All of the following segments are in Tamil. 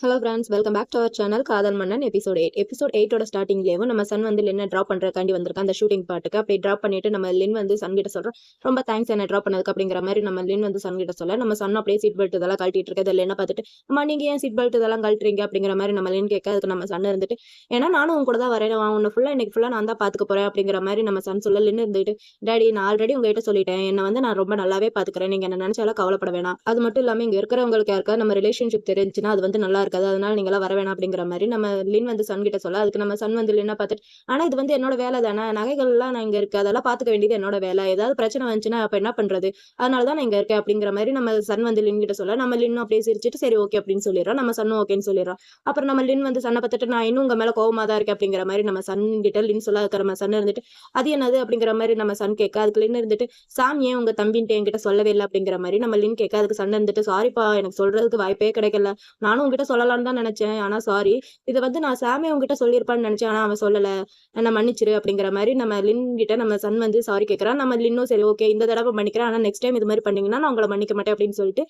Hello friends welcome back to our channel Kadhal Mannan episode eight episode எயிட்டோட ஸ்டார்டிங்லேயும் நம்ம சன் வந்து லின்னை ட்ராப் பண்ணுறக்காண்டி வந்திருக்கா அந்த ஷூட்டிங் பாட்டுக்கு அப்படி ட்ராப் பண்ணிட்டு நம்ம லின் வந்து சன் கிட்ட சொல்கிறோம் ரொம்ப தேங்க்ஸ் என்ன ட்ராப் பண்ணதுக்கு அப்படிங்கிற மாதிரி நம்ம லின் வந்து சன் கிட்ட சொல்ல. நம்ம சன் அப்படியே சீட் பெல்ட் இதெல்லாம் கழட்டிட்டு இருக்க. இதில் என்ன பார்த்துட்டு அம்மா நீங்கள் ஏன் சீட் பெல்ட் இதெல்லாம் கழட்டுறீங்க? அப்படிங்கிற மாதிரி நம்ம லின் கேட்க அதுக்கு நம்ம சன் இருந்துட்டு ஏன்னா நானும் உங்க கூட தான் வரேன். உன்னை ஃபுல்லாக இன்னைக்கு ஃபுல்லாக நான் தான் பார்த்துக்க போகிறேன் அப்படிங்கிற மாதிரி நம்ம சன் சொல்ல லின் இருந்துட்டு டேடி நான் ஆல்ரெடி உங்ககிட்ட சொல்லிட்டேன். என்னை வந்து நான் ரொம்ப நல்லாவே பார்த்துக்கிறேன். நீங்கள் என்ன நினச்சாலும் கவலைப்பட வேணாம். அது மட்டும் இல்லாமல் இங்கே இருக்கிறவங்களுக்கு யாருக்கா நம்ம ரிலேஷன்ஷிப் தெரிஞ்சுன்னா அது வந்து நல்லா இருக்காது. அதனால நீங்களாம் வர வேணாம் அப்படிங்கிற மாதிரி நம்ம லின் வந்து சன் கிட்ட சொல்ல அதுக்கு நம்ம சன் வந்து லின்னா பார்த்துட்டு ஆனா இது வந்து என்னோட வேலை தானே நகைகள்லாம் நான் இங்க இருக்கு அதெல்லாம் பாத்துக்க வேண்டியது என்னோட வேலை. ஏதாவது பிரச்சனை வந்துச்சுன்னா அப்ப என்ன பண்றது? அதனால தான் நான் இங்க இருக்கேன். அப்படிங்கிற மாதிரி நம்ம சன் வந்து லின் கிட்ட சொல்ல நம்ம லின்னும் அப்படியே சிரிச்சிட்டு சரி ஓகே அப்படின்னு சொல்லிடுறோம். நம்ம சன்னும் ஓகேன்னு சொல்லிடுறோம். அப்புறம் நம்ம லின் வந்து சன்னை பார்த்துட்டு நான் இன்னும் உங்க மேல கோவமா தான் இருக்கேன் அப்படிங்கிற மாதிரி நம்ம சன் கிட்ட லின் சொல்ல அதுக்கு நம்ம சன் இருந்துட்டு அது என்னது? அப்படிங்கிற மாதிரி நம்ம சன் கேட்க அதுக்கு லின் இருந்துட்டு சாம் ஏன் உங்க தம்பின்ட்டு என்கிட்ட சொல்லவே இல்லை? அப்படிங்கிற மாதிரி நம்ம லின் கேட்க அதுக்கு சன் இருந்துட்டு சாரிப்பா எனக்கு சொல்றதுக்கு வாய்ப்பே கிடைக்கல. நானும் உங்ககிட்ட சொல்லலாம்னு தான் நினைச்சேன். ஆனா சாரி இதை வந்து நான் சாமி உங்ககிட்ட சொல்லியிருப்பான்னு நினைச்சேன். ஆனா அவன் சொல்லல. என்ன மன்னிச்சிரு அப்படிங்கிற மாதிரி நம்ம லின் கிட்ட நம்ம சன் வந்து சாரி கேட்கறான் நம்ம லின்னும் சரி ஓகே இந்த தடவை மன்னிக்கிறேன். ஆனா நெக்ஸ்ட் டைம் இது மாதிரி பண்ணீங்கன்னா நான் உங்களை மன்னிக்க மாட்டேன் அப்படின்னு சொல்லிட்டு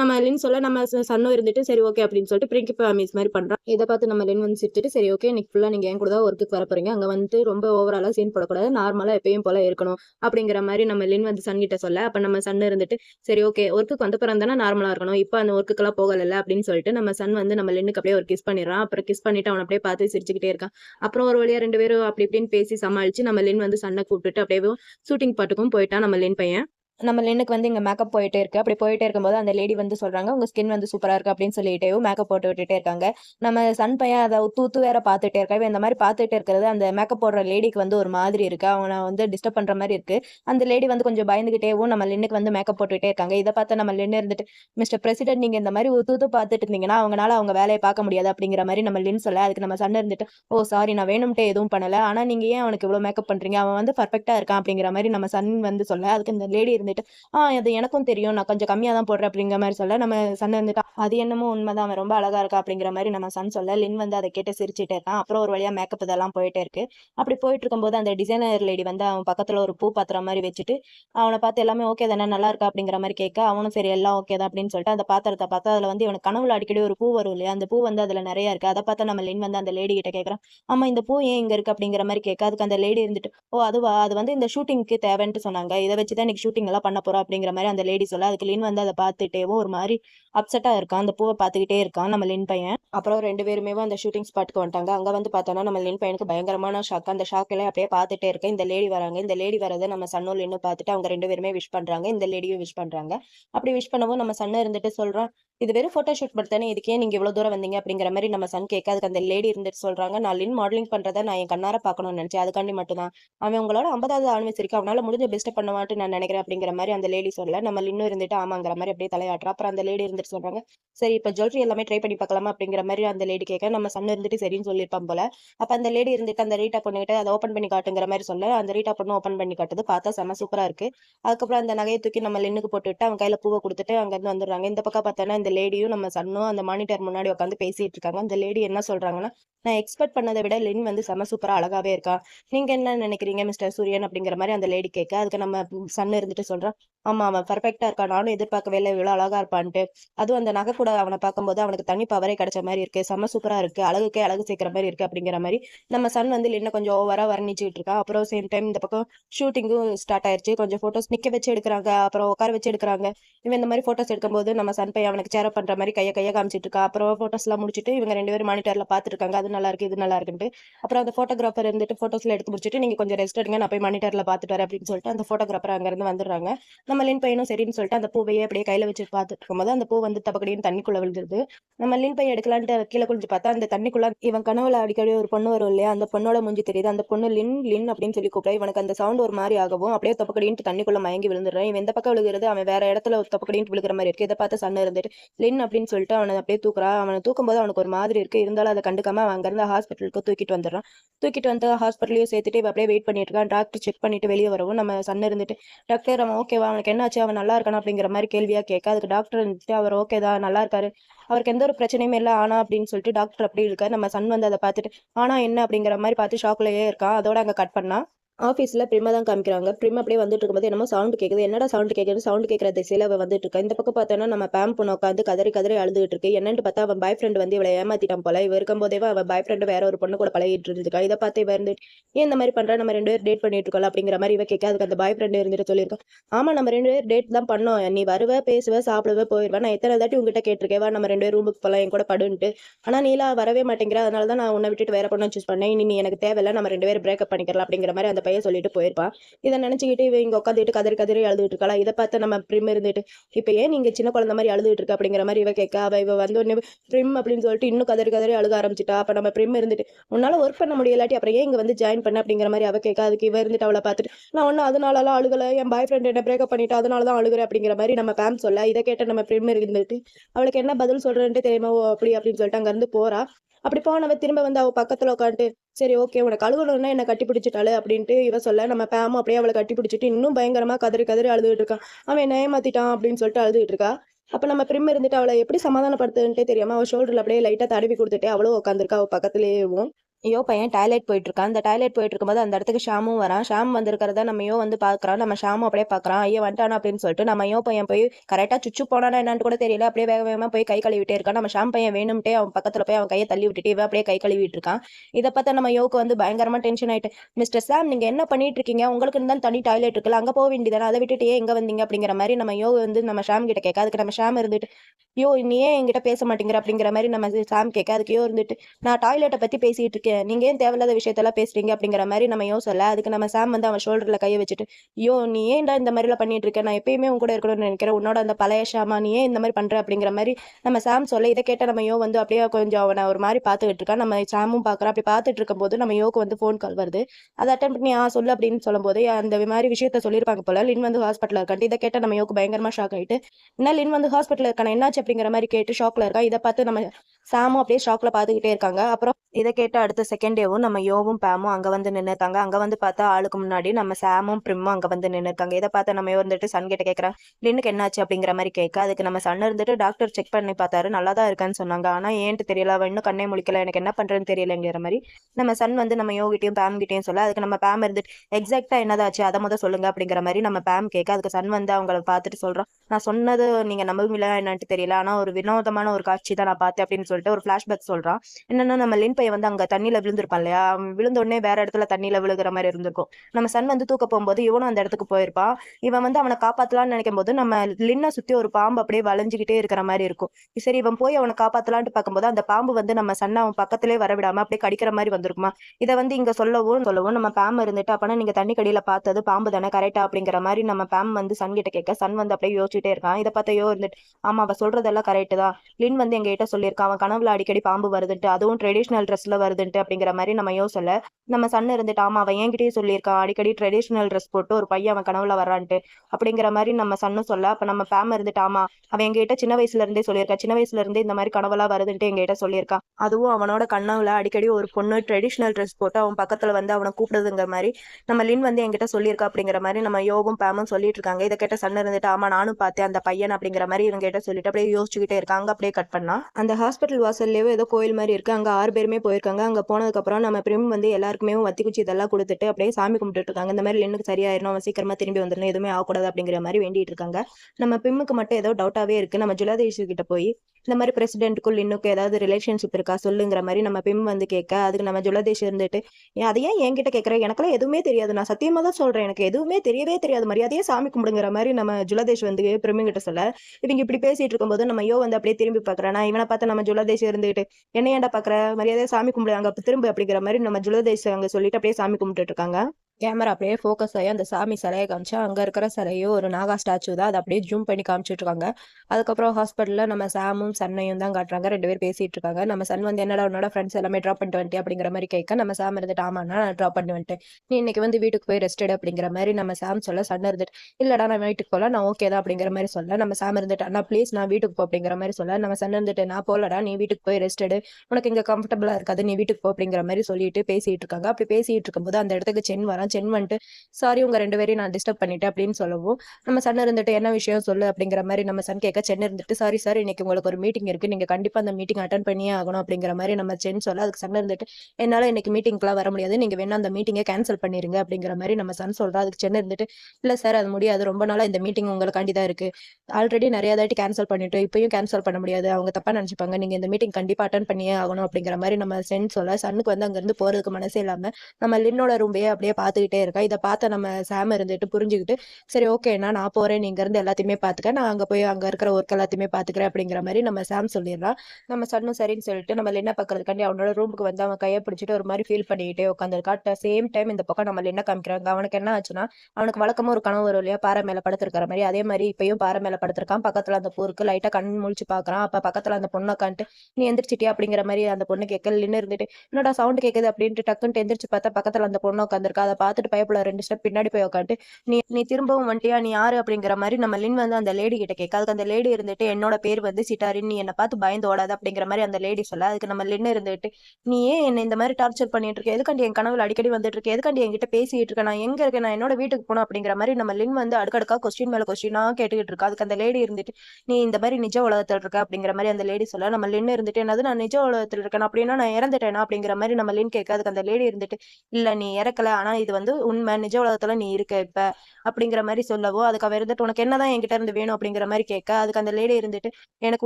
நம்ம லின் சொல்ல நம்ம சன்னும் இருந்துட்டு சரி ஓகே அப்படின்னு சொல்லிட்டு பிரிங்கி மிஸ் மாதிரி பண்றான். இதை பார்த்து நம்ம லின் வந்து சிரிச்சிட்டு சரி ஓகே இன்னைக்கு ஃபுல்லா நீங்க என் கூட தான் ஒர்க்குக்கு வர போறீங்க. அங்க வந்துட்டு ரொம்ப ஓவராலா சீன் போடக்கூடாது. நார்மலா எப்பயும் போல இருக்கணும் அப்படிங்கிற மாதிரி நம்ம லின் வந்து சன் கிட்ட சொல்ல அப்ப நம்ம சன் இருந்துட்டு சரி ஓகே ஒர்க்குக்கு வந்த பிறந்தானே நார்மலா இருக்கணும். இப்போ அந்த ஒர்க்குக்கெல்லாம் போகல அப்படின்னு சொல்லிட்டு நம்ம சன் வந்து வந்து நம்ம லென்னுக்கு அப்படியே ஒரு கிஸ் பண்ணிடுறான். அப்புறம் கிஸ் பண்ணிட்டு அவன் அப்படியே பார்த்து சிரிச்சுக்கிட்டே இருக்கான். அப்புறம் ஒரு வழியா ரெண்டு பேரும் அப்படி இப்படின்னு பேசி சமாளிச்சு நம்ம லின் வந்து சண்டை கூப்பிட்டுட்டு அப்படியே ஷூட்டிங் பாட்டுக்கும் போயிட்டான் நம்ம லின் பையன். நம்ம லின்னுக்கு வந்து இங்கே மேக்கப் போயிட்டே இருக்கு. அப்படி போயிட்டே இருக்கும்போது அந்த லேடி வந்து சொல்றாங்க உங்க ஸ்கின் வந்து சூப்பராக இருக்கு அப்படின்னு சொல்லிட்டே மேக்கப் போட்டு விட்டுட்டே இருக்காங்க. நம்ம சன் பையன் அதை தூத்து வேற பார்த்துட்டே இருக்கா. இவன் இந்த மாதிரி பார்த்துட்டே இருக்கிறது அந்த மேக்கப் போடுற லேடிக்கு வந்து ஒரு மாதிரி இருக்கு. அவனை வந்து டிஸ்டர்ப் பண்ற மாதிரி இருக்கு. அந்த லேடி வந்து கொஞ்சம் பயந்துகிட்டேவும் நம்ம லின்னுக்கு வந்து மேக்கப் போட்டுக்கிட்டே இருக்காங்க. இதை பார்த்து நம்ம லின்னு இருந்துட்டு மிஸ்டர் பிரசிடென்ட் நீங்க இந்த மாதிரி தூத்து பார்த்துட்டு இருந்தீங்கன்னா அவங்களால அவங்க வேலையை பார்க்க முடியாது அப்படிங்கிற மாதிரி நம்ம லென் சொல்ல அதுக்கு நம்ம சண்டை இருந்துட்டு ஓ சாரி நான் வேணும்ட்டே எதுவும் பண்ணல. ஆனா நீங்க ஏன் அவனுக்கு இவ்வளவு மேக்கப் பண்றீங்க? அவன் வந்து பர்ஃபெக்டா இருக்கான் அப்படிங்கிற மாதிரி நம்ம சன் வந்து சொல்ல அதுக்கு இந்த லேடி இருந்துட்டு ஆஹ் அது எனக்கும் தெரியும். நான் கொஞ்சம் கம்மியா தான் போடுறேன். அப்படிங்கிற மாதிரி சொல்ல நம்ம சன் இருந்துட்டா அது என்னமோ உண்மைதான். அவன் ரொம்ப அழகா இருக்கா? அப்படிங்கிற மாதிரி நம்ம சன் சொல்ல லின் வந்து அதை கேட்டு சிரிச்சுட்டே இருக்கான். அப்புறம் ஒரு வழியா மேக்கப் இதெல்லாம் போயிட்டே இருக்கு. அப்படி போயிட்டு இருக்கும்போது அந்த டிசைனர் லேடி வந்து அவன் பக்கத்துல ஒரு பூ பாத்திரம் மாதிரி வச்சுட்டு அவனை பார்த்து எல்லாமே ஓகே தானே நல்லா இருக்கா? அப்படிங்கிற மாதிரி கேட்க அவனும் சரி எல்லாம் ஓகே தான். அப்படின்னு சொல்லிட்டு அந்த பாத்திரத்தை பார்த்தா அதுல வந்து இவனுக்கு கனவுல அடிக்கடி ஒரு பூ வரும் இல்லையா? அந்த பூ வந்து அதுல நிறைய இருக்கு. அதை பார்த்தா நம்ம லின் வந்து அந்த லேடி கிட்ட கேட்கறான் ஆமா இந்த பூ ஏன் இங்க இருக்கு? அப்படிங்கிற மாதிரி கேட்க அதுக்கு அந்த லேடி இருந்துட்டு ஓ அதுவா? அது வந்து இந்த ஷூட்டிங்க்கு தேவைன்ட்டு சொன்னாங்க. இதை வச்சுதான் இன்னைக்கு ஷூட்டிங் எல்லாம் பண்ண போறோம் அப்படிங்கிற மாதிரி அந்த லேடி சொல்ல அதுக்கு லின் வந்து அதை பார்த்துட்டேவோ ஒரு மாதிரி அப்செட்டா இருக்கான். அந்த பூவை பார்த்துக்கிட்டே இருக்கான் நம்ம லின் பையன். அப்புறம் ரெண்டு பேருமே அந்த ஷூட்டிங் ஸ்பாட்டுக்கு வந்துட்டாங்க. அங்க வந்து பார்த்தோன்னா நம்ம லின் பையனுக்கு பயங்கரமான ஷாக் அந்த ஷாக் எல்லாம் அப்படியே பார்த்துட்டே இருக்கேன் இந்த லேடி வராங்க. இந்த லேடி வரதை நம்ம சன்னோ லின்னு பார்த்துட்டு அவங்க ரெண்டு பேருமே விஷ் பண்றாங்க. இந்த லேடியும் விஷ் பண்றாங்க. அப்படி விஷ் பண்ணவும் நம்ம சன்ன இருந்துட்டு சொல்றான் இது வெறும் போட்டோ ஷூட் படுத்தானே இதுக்கே நீங்க இவ்வளவு தூரம் வந்தீங்க அப்படிங்கிற மாதிரி நம்ம சன் கேட்க அதுக்கு அந்த லேடி இருந்துட்டு சொல்றாங்க. நான் லின் மாடலிங் பண்றதை நான் என் கண்ணார பார்க்கணும்னு நினைச்சேன். அதுக்காண்டி மட்டும்தான். அவன் உங்களோட ஐம்பதாவது ஆனிவர்சரிக்கு அவனால முடிஞ்ச பெஸ்ட் பண்ணுவான்ட்டு நான் நினைக்கிறேன் அப்படிங்கிற மாதிரி அந்த லேடி சொல்ல நம்ம லின்னு இருந்துட்டு ஆமாங்கிற மாதிரி அப்படியே தலையாட்டுறா. அப்புறம் அந்த லேடி இருந்துட்டு சொல்றாங்க சரி இப்ப ஜுவல்லரி எல்லாமே ட்ரை பண்ணி பார்க்கலாமா? அப்படிங்கிற மாதிரி அந்த லேடி கேட்க நம்ம சன் இருந்துட்டு சரின்னு சொல்லியிருப்பான் போல. அப்ப அந்த லேடி இருந்துட்டு அந்த ரீட்டா பொண்ணுகிட்ட அதை ஓப்பன் பண்ணி காட்டுங்கிற மாதிரி சொல்ல அந்த ரீட்டா பொண்ணு ஓப்பன் பண்ணி காட்டுது. பார்த்தா செம சூப்பரா இருக்கு. அதுக்கப்புறம் அந்த நகையை தூக்கி நம்ம லின்னுக்கு போட்டுவிட்டு அவன் கையில பூவை கொடுத்துட்டு அங்க இருந்து வந்துடுறாங்க. இந்த பக்கம் பார்த்தோன்னா இந்த லேடியும் நம்ம சன்னும் அந்த மானிட்டர் முன்னாடி உட்காந்து பேசிட்டு இருக்காங்க அந்த லேடி என்ன சொல்றாங்கன்னா நான் எக்ஸ்பெக்ட் பண்ணதை விட லின் வந்து செம சூப்பரா அழகாவே இருக்கா? நீங்க என்ன நினைக்கிறீங்க மிஸ்டர் சூரியன்? அப்படிங்கிற மாதிரி அந்த லேடி கேட்க அதுக்கு நம்ம சன் இருந்துட்டு சொல்றான் ஆமா அவன் பர்ஃபெக்டா இருக்கா நானும் எதிர்பார்க்கவே இல்லை. இவ்வளவு அழகா இருப்பான்ட்டு. அதுவும் அந்த நகை கூட அவனை பார்க்கும்போது அவனுக்கு தனி பவரே கிடைச்ச மாதிரி இருக்கு. செம சூப்பரா இருக்கு. அழகுக்கே அழகு சேர்க்கிற மாதிரி இருக்கு அப்படிங்கிற மாதிரி. நம்ம சன் வந்து லின்ன கொஞ்சம் ஓவரா வர்ணிச்சுட்டு இருக்கா. அப்புறம் சேம் டைம் இந்த பக்கம் ஷூட்டிங்கும் ஸ்டார்ட் ஆயிருச்சு. கொஞ்சம் போட்டோஸ் நிக்க வச்சு எடுக்கிறாங்க. அப்புறம் உட்கார வச்சு எடுக்கிறாங்க. இவன் இந்த மாதிரி போட்டோஸ் எடுக்கும்போது நம்ம சன் பையன் அவனுக்கு சேரப் பண்ணுற மாதிரி கையை கையை காமிச்சிட்டு இருக்கா அப்புறம் ஃபோட்டோஸ்லாம் முடிச்சுட்டு இவங்க ரெண்டு பேரும் மானிட்டரில் பார்த்துருக்காங்க அது நல்லா இருக்கு இது நல்லா இருக்குன்ட்டு. அப்புறம் அந்த ஃபோட்டோகிராஃபர் இருந்துட்டு ஃபோட்டோஸ்ல எடுத்து முடிச்சுட்டு நீங்கள் கொஞ்சம் ரெஸ்ட் எடுங்க நான் போய் மானிட்டரில் பார்த்துட்டு வரேன் அப்படின்னு சொல்லிட்டு அந்த ஃபோட்டோகிராஃபர் அங்கேருந்து வந்துடுறாங்க. நம்ம லின் பையனும் சரின்னு சொல்லிட்டு அந்த பூவையே அப்படியே கையில் வச்சு பார்த்துட்டு இருக்கும்போது அந்த பூ வந்து தப்பக்கடியும் தண்ணிக்குள்ள விழுந்துருது. நம்ம லின் பையன் எடுக்கலான்ட்டு கீழே குளிச்சு பார்த்தா அந்த தண்ணிக்குள்ள இவன் கனவுல அடிக்கடி ஒரு பொண்ணு வரும் இல்லையா? அந்த பொண்ணோட மூஞ்சி தெரியுது. அந்த பொண்ணு லின் லின் அப்படின்னு சொல்லி கூப்பிட இவனுக்கு அந்த சவுண்ட் ஒரு மாதிரி ஆகவும் அப்படியே தப்பக்கடின்ட்டு தண்ணிக்குள்ள மயங்கி விழுந்துடுறான். இவன் எந்த பக்கம் விழுகிறது? அவன் வேற இடத்துல தப்பக்கடின்ட்டு விழுகிற மாதிரி இருக்கு. இதை பார்த்து சண்டை இருந்துட்டு லின் அப்படின்னு சொல்லிட்டு அவனை அப்படியே தூக்குறா. அவனை தூக்கும்போது அவனுக்கு ஒரு மாதிரி இருக்கு. இருந்தாலும் அதை கண்டுக்காம அவன் அங்கிருந்து ஹாஸ்பிட்டலுக்கு தூக்கிட்டு வந்துடுறான். தூக்கிட்டு வந்து ஹாஸ்பிட்டலையும் சேர்த்துட்டு இவன் அப்படியே வெயிட் பண்ணிட்டு இருக்கான். டாக்டர் செக் பண்ணிட்டு வெளியே வரவும் நம்ம சன் இருந்துட்டு டாக்டர் அவன் ஓகேவா அவனுக்கு என்னாச்சு? அவன் நல்லா இருக்கானா? அப்படிங்கிற மாதிரி கேள்வியா கேட்க அதுக்கு டாக்டர் இருந்துட்டு அவர் ஓகே தான் நல்லா இருக்காரு. அவருக்கு எந்த ஒரு பிரச்சனையுமே இல்லை. ஆனா அப்படின்னு சொல்லிட்டு டாக்டர் அப்படி இருக்காரு. நம்ம சன் வந்து அதை பார்த்துட்டு ஆனா என்ன? அப்படிங்கிற மாதிரி பார்த்து ஷாக்லயே இருக்கான். அதோட அங்க கட் பண்ணா ஆஃபீஸில் பிரிமா தான் காமிக்கிறாங்க. பிரிமா அப்படியே வந்துட்டு இருக்கும்போது என்னமோ சவுண்ட் கேட்குது என்னடா சவுண்ட் கேட்குது சவுண்ட் கேட்குற திசையில் அவள் வந்துட்டு இருக்கா இந்த பக்கம் பார்த்தோன்னா நம்ம பேம் பொண்ணு உட்காந்து கதறி கதறி அழுதுகிட்டு இருக்கு என்னன்னு பார்த்தா அவன் பாய் ஃப்ரெண்ட் வந்து இவளை ஏமாத்திட்டான் போல. இவ இருக்கும்போதே அவன் பாய் ஃப்ரெண்டு வேற ஒரு பொண்ணு கூட பழகிட்டு இருந்திருக்கா. இதை பார்த்து இவ இருந்து ஏன் இந்த மாதிரி பண்ணுறா நம்ம ரெண்டு பேர் டேட் பண்ணிட்டு இருக்கோம் அப்படிங்கிற மாதிரி இவ கேட்க அதுக்கு அந்த பாய் ஃப்ரெண்டு இருந்துட்டு சொல்லியிருக்கோம் ஆமாம் நம்ம ரெண்டு பேர் டேட் தான் பண்ணோம். நீ வருவ பேசுவ சாப்பிடுவ போயிடுவா நான் எத்தனை தாட்டி உங்ககிட்ட கேட்டிருக்கேவா நம்ம ரெண்டு பேர் ரூமுக்கு போகலாம் என் கூட படுன்ட்டு. ஆனால் நீலா வரவே மாட்டேங்கிற. அதனால தான் நான் உன்னை விட்டுட்டு வேற பொண்ணை சூஸ் பண்ணேன். இனி நீ எனக்கு தேவையில்ல. நம்ம ரெண்டு பேரும் பிரேக்கப் பண்ணிக்கலாம் அப்படிங்கிற மாதிரி அந்த பையன் சொல்லிட்டு போயிருப்பா. இதை நினைச்சுக்கிட்டு இவ இங்க உட்காந்துட்டு கதறி கதறி அழுதுட்டு இருக்கலாம் இதை பார்த்து நம்ம ப்ரிம் இருந்துட்டு இப்போ ஏன் நீங்க சின்ன குழந்தை மாதிரி அழுதுட்டு இருக்க? அப்படிங்கிற மாதிரி இவ கேட்க அவ இவ வந்து உடனே பிரிம் அப்படின்னு சொல்லிட்டு இன்னும் கதறி கதறி அழுக ஆரம்பிச்சிட்டா. அப்ப நம்ம ப்ரிம் இருந்துட்டு உன்னால ஒர்க் பண்ண முடியலாட்டி அப்புறம் ஏன் இங்க வந்து ஜாயின் பண்ண? அப்படிங்கிற மாதிரி அவ கேட்க அதுக்கு இவ இருந்துட்டு அவளை பார்த்துட்டு நான் ஒன்னும் அதனாலலாம் அழுகல. என் பாய் ஃப்ரெண்ட் என்ன பிரேக்கப் பண்ணிட்டு அதனால தான் அழுகுறேன். அப்படிங்கிற மாதிரி நம்ம பேம் சொல்ல இதை கேட்ட நம்ம ப்ரிம் இருந்துட்டு அவளுக்கு என்ன பதில் சொல்றேன்ட்டு தெரியுமா? ஓ அப்படி அப்படின்னு சொல்லிட்டு அங்க இருந்து போறா. அப்படி போனவன் திரும்ப வந்து அவள் பக்கத்தில் உட்காந்துட்டு சரி ஓகே உனக்கு அழுகணும்னா என்ன கட்டி பிடிச்சிட்டாளு அப்படின்ட்டு இவ சொல்ல நம்ம பேமும் அப்படியே அவளை கட்டி பிடிச்சிட்டு இன்னும் பயங்கரமாக கதறி கதறி அழுதுகிட்டு இருக்கான் அவன் என்ன ஏமாத்திட்டான் அப்படின்னு சொல்லிட்டு அழுதுகிட்டு இருக்கா. அப்போ நம்ம பிரிம் இருந்துட்டு அவளை எப்படி சமாதானப்படுத்துன்ட்டே தெரியாம அவள் ஷோல்டரில் அப்படியே லைட்டாக தடவி கொடுத்துட்டு அவளும் உட்காந்துருக்கா அவள் பக்கத்துலேயேவும் ஐயோ பையன் டாய்லெட் போயிட்டு இருக்கான் அந்த டாய்லெட் போயிட்டு இருக்கும்போது அந்த இடத்துக்கு ஷாமும் வரான். ஷாம் வந்திருக்கிறத நம்ம யோ வந்து பாக்குறான் நம்ம ஷாமும் அப்படியே பாக்குறான் ஐயோ வந்துட்டானா அப்படின்னு சொல்லிட்டு நம்ம யோ பையன் போய் கரெக்டா சுச்சு போனானா என்னன்னு கூட தெரியல. அப்படியே வேக வேகமா போய் கை கழுவிட்டே இருக்கான். நம்ம ஷாம் பையன் வேணும்ட்டே அவன் பக்கத்துல போய் அவன் கையை தள்ளி விட்டுட்டு இவன் அப்படியே கை கழுவிட்டு இருக்கான். இதை பார்த்தா நம்ம யோக்கு வந்து பயங்கரமா டென்ஷன் ஆயிட்டு மிஸ்டர் சாம் நீங்க என்ன பண்ணிட்டு இருக்கீங்க? உங்களுக்கு தான் தனி டாய்லெட் இருக்குல்ல அங்க போக வேண்டியதானே அதை விட்டுட்டு ஏன் எங்க வந்தீங்க? அப்படிங்கிற மாதிரி நம்ம யோ வந்து நம்ம ஷாம் கிட்ட கேட்க அதுக்கு நம்ம ஷாம் இருந்துட்டு யோ நீ ஏன் என்கிட்ட பேச மாட்டேங்கிற? அப்படிங்கிற மாதிரி நம்ம சாம் கேட்க அதுக்கு யோ இருந்துட்டு நான் டாய்லெட்டை பத்தி பேசிட்டு இருக்கேன் நீங்க ஏன் தேவையில்லாத விஷயத்தெல்லாம் பேசுறீங்க அப்படிங்கிற மாதிரி நம்ம யோ அதுக்கு நம்ம சாம் வந்து அவன் ஷோல்டரில் கையை வச்சுட்டு ஐயோ நீ ஏன்டா இந்த மாதிரிலாம் பண்ணிட்டு இருக்க? நான் எப்பயுமே உன் கூட இருக்கணும்னு நினைக்கிறேன். உன்னோட அந்த பழைய ஷாமா நீ ஏன் இந்த மாதிரி பண்ற? அப்படிங்கிற மாதிரி நம்ம சாம் சொல்ல இதை கேட்ட நம்ம யோ வந்து அப்படியே கொஞ்சம் அவனை ஒரு மாதிரி பார்த்துக்கிட்டு இருக்கான். நம்ம சாமும் பார்க்குறோம் அப்படி பார்த்துட்டு இருக்கும்போது நம்ம யோக்கு வந்து ஃபோன் கால் வருது. அதை அட்டன் பண்ணி ஆ சொல்லு அப்படின்னு சொல்லும்போது அந்த மாதிரி விஷயத்த சொல்லியிருப்பாங்க போல. லின் வந்து ஹாஸ்பிட்டல் இருக்கான்ட்டு இதை கேட்ட நம்ம யோக்கு பயங்கரமா ஷாக் ஆயிட்டு என்ன லின் வந்து ஹாஸ்பிட்டல் இருக்கான? என்னாச்சு? அப்படிங்கிற மாதிரி கேட்டு ஷாக்ல இருக்கான். இதை பார்த்து நம்ம சாமும் அப்படியே ஷாக்ல பார்த்துக்கிட்டே இருக்காங்க. அப்புறம் இதை கேட்ட அடுத்த செகண்ட் டேவும் நம்ம யோவும் பேமும் அங்க வந்து நின்னுருக்காங்க அங்க வந்து பார்த்தா ஆளுக்கு முன்னாடி நம்ம சாமும் பிரிமும் அங்க வந்து நின்னுருக்காங்க இதை பார்த்து நம்ம யோ வந்துட்டு சன் கிட்ட கேட்கறான் லின்னுக்கு என்னாச்சு? அப்படிங்கிற மாதிரி கேட்க. அதுக்கு நம்ம சன் இருந்துட்டு டாக்டர் செக் பண்ணி பார்த்தாரு. நல்லா தான் இருக்கான்னு சொன்னாங்க. ஆனா ஏன்ட்டு தெரியல இன்னும் கண்ணே முழிக்கல. எனக்கு என்ன பண்றேன்னு தெரியலங்கிற மாதிரி நம்ம சன் வந்து நம்ம யோகிட்டையும் பேம் கிட்டையும் சொல்ல அதுக்கு நம்ம பேம் இருந்துட்டு எக்ஸாக்டா என்னதாச்சு? அதை முதல் சொல்லுங்க. அப்படிங்கிற மாதிரி நம்ம பேம் கேட்க அதுக்கு சன் வந்து அவங்கள பார்த்துட்டு சொல்றோம் நான் சொன்னது நீங்க நம்புவீங்களா என்னன்ட்டு தெரியல. ஆனா ஒரு வினோதமான ஒரு காட்சி தான் நான் பார்த்தேன் அப்படின்னு சொல்லிட்டு ஒரு ஃபிளாஷ்பேக் சொல்றான். என்னன்னா நம்ம லின் பையன் வந்து அங்க தண்ணியில விழுந்திருப்பான் இல்லையா? அவன் விழுந்த உடனே வேற இடத்துல தண்ணியில விழுகிற மாதிரி இருந்திருக்கும். நம்ம சன் வந்து தூக்க போகும்போது இவனும் அந்த இடத்துக்கு போயிருப்பான். இவன் வந்து அவனை காப்பாத்தலாம்னு நினைக்கும் போது நம்ம லின்னை சுத்தி ஒரு பாம்பு அப்படியே வளைஞ்சுக்கிட்டே இருக்கிற மாதிரி இருக்கும். சரி இவன் போய் அவனை காப்பாத்தலான்ட்டு பார்க்கும்போது அந்த பாம்பு வந்து நம்ம சன்னை அவன் பக்கத்திலே வர விடாம அப்படியே கடிக்கிற மாதிரி வந்திருக்குமா? இதை வந்து இங்க சொல்லவும் சொல்லவும் நம்ம பேம் இருந்துட்டு அப்பனா நீங்க தண்ணி கடியில பார்த்தது பாம்பு தானே? கரெக்டா அப்படிங்கிற மாதிரி நம்ம பேம் வந்து சன் கிட்ட கேட்க சன் வந்து அப்படியே யோசிச்சுட்டே இருக்கான். இதை பார்த்தையோ இருந்துட்டு. ஆமா அவ சொல்றதெல்லாம் கரெக்ட் தான். லின் வந்து எங்க கிட்ட சொல்லியிருக்கான். அவன் கனவுல அடிக்கடி பாம்பு வருதுன்ட்டு அதுவும் ட்ரெடிஷ்னல் ட்ரெஸ்ல வருதுன்ட்டு அப்படிங்கிற மாதிரி நம்ம யோசல நம்ம சன் இருந்துட்டு ஆமா அவன் என்கிட்டயே சொல்லியிருக்கான் அடிக்கடி ட்ரெடிஷ்னல் ட்ரெஸ் போட்டு ஒரு பையன் அவன் கனவுல வரான்ட்டு அப்படிங்கிற மாதிரி நம்ம சன்னும் சொல்ல அப்ப நம்ம பேம் இருந்துட்டு ஆமா அவன் எங்ககிட்ட சின்ன வயசுல இருந்தே சொல்லியிருக்கா சின்ன வயசுல இருந்தே இந்த மாதிரி கனவுலாம் வருதுன்ட்டு எங்ககிட்ட சொல்லியிருக்கான். அதுவும் அவனோட கனவுல அடிக்கடி ஒரு பொண்ணு ட்ரெடிஷ்னல் ட்ரெஸ் போட்டு அவன் பக்கத்துல வந்து அவனை கூப்பிடுதுங்கிற மாதிரி நம்ம லின் வந்து என்கிட்ட சொல்லியிருக்கா அப்படிங்கிற மாதிரி நம்ம யோகும் பேமும் சொல்லிட்டு இருக்காங்க இதை கேட்ட சன் இருந்துட்டு ஆமா நானும் பார்த்தேன் அந்த பையன் அப்படிங்கிற மாதிரி இவங்க கிட்ட சொல்லிட்டு அப்படியே யோசிச்சுக்கிட்டே இருக்காங்க அப்படியே கட் பண்ணா அந்த ஹாஸ்பிட்டல் வாசல்லேயோ ஏதோ கோயில் மாதிரி இருக்கு. அங்க ஆறு பேருமே போயிருக்காங்க. அங்க போனதுக்கு அப்புறம் நம்ம பிரிம் வந்து எல்லாருக்குமே வத்தி குச்சி இதெல்லாம் கொடுத்துட்டு அப்படியே சாமி கும்பிட்டுட்டு இருக்காங்க. இந்த மாதிரி லென்னுக்கு சரியாயிரும் அவன் சீக்கிரமா திரும்பி வந்துடணும். எதுவுமே ஆகக்கூடாது அப்படிங்கிற மாதிரி வேண்டிட்டு இருக்காங்க. நம்ம பிம்முக்கு மட்டும் ஏதோ டவுட்டாவே இருக்கு. நம்ம ஜுலாதேஷ் கிட்ட போய் இந்த மாதிரி பிரசிடென்ட்டுக்குள் இன்னும் ஏதாவது ரிலேஷன்ஷிப் இருக்கா? சொல்லுங்கிற மாதிரி நம்ம பிம் வந்து கேட்க அதுக்கு நம்ம ஜுலதேஷ் இருந்துட்டு ஏன் அதை ஏன் என்கிட்ட கேட்குற? எனக்கெல்லாம் எதுவுமே தெரியாது. நான் சத்தியமா தான் சொல்றேன். எனக்கு எதுவுமே தெரியவே தெரியாது. மரியாதையே சாமி கும்பிடுங்கிற மாதிரி நம்ம ஜுலதேஷ் வந்து பிரிமி கிட்ட சொல்ல இவங்க இப்படி பேசிட்டு இருக்கும்போது நம்ம யோ வந்து அப்படியே திரும்பி பார்க்கறேன் நான் இவனை பார்த்து நம்ம ஜுலதேஷ் இருந்துட்டு என்ன ஏன்டா பார்க்குற? மரியாதையை சாமி கும்பிடுறாங்க திரும்ப அப்படிங்கிற மாதிரி நம்ம ஜுலதேஷ் அங்க சொல்லிட்டு அப்படியே சாமி கும்பிட்டுட்டு இருக்காங்க. கேமரா அப்படியே ஃபோக்கஸ் ஆகி அந்த சாமி சிலையை காமிச்சா அங்கே இருக்கிற சிலையோ ஒரு நாகா ஸ்டாச்சு தான். அதை அப்படியே ஜூம் பண்ணி காமிச்சிட்டு இருக்காங்க. அதுக்கப்புறம் ஹாஸ்பிட்டலில் நம்ம சாமும் சன்னையும் தான் காட்டுறாங்க. ரெண்டு பேர் பேசிட்டு இருக்காங்க. நம்ம சன் வந்து என்னடா உன்னோட ஃப்ரெண்ட்ஸ் எல்லாமே ட்ராப் பண்ணிட்டு வந்துட்டு அப்படிங்கிற மாதிரி கேட்க நம்ம சாம் இருந்துட்டு ஆமாண்ணா நான் ட்ராப் பண்ணி வந்துட்டேன். நீ இன்னைக்கு வந்து வீட்டுக்கு போய் ரெஸ்டட் அப்படிங்கிற மாதிரி நம்ம சாம் சொல்ல சன் இருந்துட்டு இல்லடா நான் வீட்டுக்கு போகல நான் ஓகே தான் அப்படிங்கிற மாதிரி சொல்ல நம்ம சாம் இருந்துட்டு அண்ணா ப்ளீஸ் நான் வீட்டுக்கு போ அப்படிங்கிற மாதிரி சொல்ல நம்ம சன் இருந்துட்டு நான் போகலடா நீ வீட்டுக்கு போய் ரெஸ்டடு உனக்கு இங்கே கம்ஃபர்டபுளாக இருக்காது நீ வீட்டுக்கு போ அப்படிங்கிற மாதிரி சொல்லிட்டு பேசிட்டு இருக்காங்க. அப்படி பேசிட்டு இருக்கும்போது அந்த இடத்துக்கு சென் வர சென்ட் சென் வந்துட்டு சாரி உங்கள் ரெண்டு பேரையும் நான் டிஸ்டர்ப் பண்ணிட்டேன் அப்படின்னு சொல்லவும் நம்ம சன் இருந்துட்டு என்ன விஷயம் சொல்லு அப்படிங்கிற மாதிரி நம்ம சன் கேட்க சென் இருந்துட்டு சாரி சார் இன்னைக்கு உங்களுக்கு ஒரு மீட்டிங் இருக்குது நீங்கள் கண்டிப்பாக அந்த மீட்டிங் அட்டன் பண்ணியே ஆகணும் அப்படிங்கிற மாதிரி நம்ம சென் சொல்ல அதுக்கு சன் இருந்துட்டு என்னால் இன்னைக்கு மீட்டிங்க்குலாம் வர முடியாது. நீங்கள் வேணா அந்த மீட்டிங்கை கேன்சல் பண்ணிருங்க அப்படிங்கிற மாதிரி நம்ம சன் சொல்கிறோம் அதுக்கு சென் இருந்துட்டு இல்லை சார் அது முடியாது. ரொம்ப நாளாக இந்த மீட்டிங் உங்களுக்காண்டி தான் இருக்குது ஆல்ரெடி நிறைய தாட்டி கேன்சல் பண்ணிட்டு இப்பயும் கேன்சல் பண்ண முடியாது. அவங்க தப்பாக நினச்சிப்பாங்க. நீங்கள் இந்த மீட்டிங் கண்டிப்பாக அட்டன் பண்ணியே ஆகணும் அப்படிங்கிற மாதிரி நம்ம சென் சொல்ல சன்னுக்கு வந்து அங்கேருந்து போகிறதுக்கு மனசே இல்லாமல் நம்ம லின்னோட ரூம்பையே அப்படியே பார்த்து பார்த்துக்கிட்டே இருக்கா. இதை பார்த்த நம்ம சாம் இருந்துட்டு புரிஞ்சுக்கிட்டு சரி ஓகேண்ணா நான் போகிறேன் நீங்க இங்கேருந்து எல்லாத்தையுமே பார்த்துக்க நான் அங்கே போய் அங்கே இருக்கிற ஒர்க் எல்லாத்தையுமே பார்த்துக்கிறேன் அப்படிங்கிற மாதிரி நம்ம சாம் சொல்லிடுறான் நம்ம சன்னும் சரின்னு சொல்லிட்டு நம்ம என்ன பார்க்கறதுக்காண்டி அவனோட ரூமுக்கு வந்து அவன் கையை பிடிச்சிட்டு ஒரு மாதிரி ஃபீல் பண்ணிக்கிட்டே உட்காந்துருக்கா சேம் டைம் இந்த பக்கம் நம்ம என்ன காமிக்கிறாங்க. அவனுக்கு என்ன ஆச்சுன்னா அவனுக்கு வழக்கமாக ஒரு கனவு வரும் இல்லையா? பாறை மேலே படுத்திருக்கிற மாதிரி. அதே மாதிரி இப்பயும் பாறை மேலே படுத்திருக்கான். பக்கத்தில் அந்த பூருக்கு லைட்டாக கண் முழிச்சு பார்க்குறான் அப்போ பக்கத்தில் அந்த பொண்ணை காண்ட்டு நீ எந்திரிச்சிட்டியா? அப்படிங்கிற மாதிரி அந்த பொண்ணு கேட்கல நின்று இருந்துட்டு என்னடா சவுண்ட் கேட்குது அப்படின்ட்டு டக்குன்ட்டு எந்திரிச்சு பார்த்தா பக்கத்தில் அந்த பொண்ணு உட்காந்துருக்கா அதை பார்த்துட்டு பயப்பட ரெண்டு ஸ்டெப் பின்னாடி போய் உட்காந்து நீ நீ திரும்பவும் வந்துட்டியா? நீ யாரு? அப்படிங்கிற மாதிரி நம்ம லின் வந்து அந்த லேடி கிட்ட கேட்க அதுக்கு அந்த லேடி இருந்துட்டு என்னோட பேர் வந்து சிட்டாரின் நீ என்னை பார்த்து பயந்து ஓடாது அப்படிங்கிற மாதிரி அந்த லேடி சொல்ல அதுக்கு நம்ம லின்னு இருந்துட்டு நீ ஏன் என்ன இந்த மாதிரி டார்ச்சர் பண்ணிட்டு இருக்க? எதுக்காண்டி என் கனவுல அடிக்கடி வந்துட்டு இருக்கு? எதுக்காண்டி என்கிட்ட பேசிட்டு இருக்க? நான் எங்க இருக்கேன்? நான் என்னோட வீட்டுக்கு போகணும் அப்படிங்கிற மாதிரி நம்ம லின் வந்து அடுக்கடுக்கா கொஸ்டின் மேல கொஸ்டினா கேட்டுக்கிட்டு இருக்கா. அதுக்கு அந்த லேடி இருந்துட்டு நீ இந்த மாதிரி நிஜ உலகத்தில் இருக்க? அப்படிங்கிற மாதிரி அந்த லேடி சொல்ல நம்ம லின் இருந்துட்டு என்னது நான் நிஜ உலகத்தில் இருக்கேன்? அப்படின்னா நான் இறந்துட்டேனா? அப்படிங்கிற மாதிரி நம்ம லின் கேட்க அதுக்கு அந்த லேடி இருந்துட்டு இல்ல நீ இறக்கல. ஆனா இது வந்து உண்மை நிஜ உலகத்துல நீ இருக்க இப்ப அப்படிங்கிற மாதிரி சொல்லவோ அதுக்கு அவ இருந்துட்டு உனக்கு என்னதான் என்கிட்ட இருந்து வேணும் அப்படிங்கிற மாதிரி கேட்க அதுக்கு அந்த லேடி இருந்துட்டு எனக்கு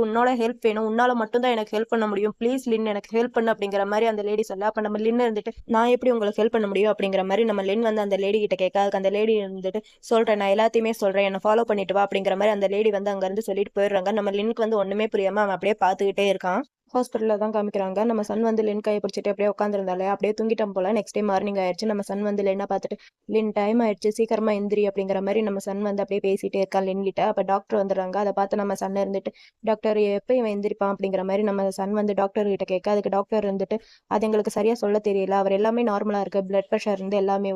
உன்னோட ஹெல்ப் வேணும். உன்னால மட்டும்தான் எனக்கு ஹெல்ப் பண்ண முடியும். ப்ளீஸ் லின் எனக்கு ஹெல்ப் பண்ணு அப்படிங்கிற மாதிரி அந்த லேடி சொல்ல அப்ப நம்ம லின் இருந்துட்டு நான் எப்படி உங்களுக்கு ஹெல்ப் பண்ண முடியும்? அப்படிங்கிற மாதிரி நம்ம லின் வந்து அந்த லேடி கிட்ட கேட்க அதுக்கு அந்த லேடி இருந்துட்டு சொல்றேன். நான் எல்லாத்தையுமே சொல்றேன். என்ன ஃபாலோ பண்ணிட்டு வா அப்படிங்கிற மாதிரி அந்த லேடி வந்து அங்க இருந்து சொல்லிட்டு போயிடுறாங்க. நம்ம லின்க்கு வந்து ஒண்ணுமே புரியாம அவன் அப்படியே பார்த்துக்கிட்டே இருக்கான். ஹாஸ்பிட்டலில் தான் காமிக்கிறாங்க. நம்ம சன் வந்து லின் கையை பிடிச்சிட்டு அப்படியே உட்காந்துருந்தாலே அப்படியே தூங்கிட்டோம் போல. நெக்ஸ்ட் டே மார்னிங் ஆயிடுச்சு. நம்ம சன் வந்து லின்னா பார்த்துட்டு லின் டைம் ஆயிடுச்சு. சீக்கிரமா எந்திரி அப்படிங்கிற மாதிரி நம்ம சன் வந்து அப்படியே பேசிட்டே இருக்கான் லின் கிட்ட. அப்போ டாக்டர் வந்துடுறாங்க. அதை பார்த்து நம்ம சன் இருந்துட்டு டாக்டர் எப்போ இவன் எந்திரிப்பான்? அப்படிங்கிற மாதிரி நம்ம சன் வந்து டாக்டர் கிட்ட கேட்க அதுக்கு டாக்டர் இருந்துட்டு அது எங்களுக்கு சரியா சொல்ல தெரியல. அவர் எல்லாமே நார்மலா இருக்கு. பிளட் ப்ரெஷர் இருந்து எல்லாமே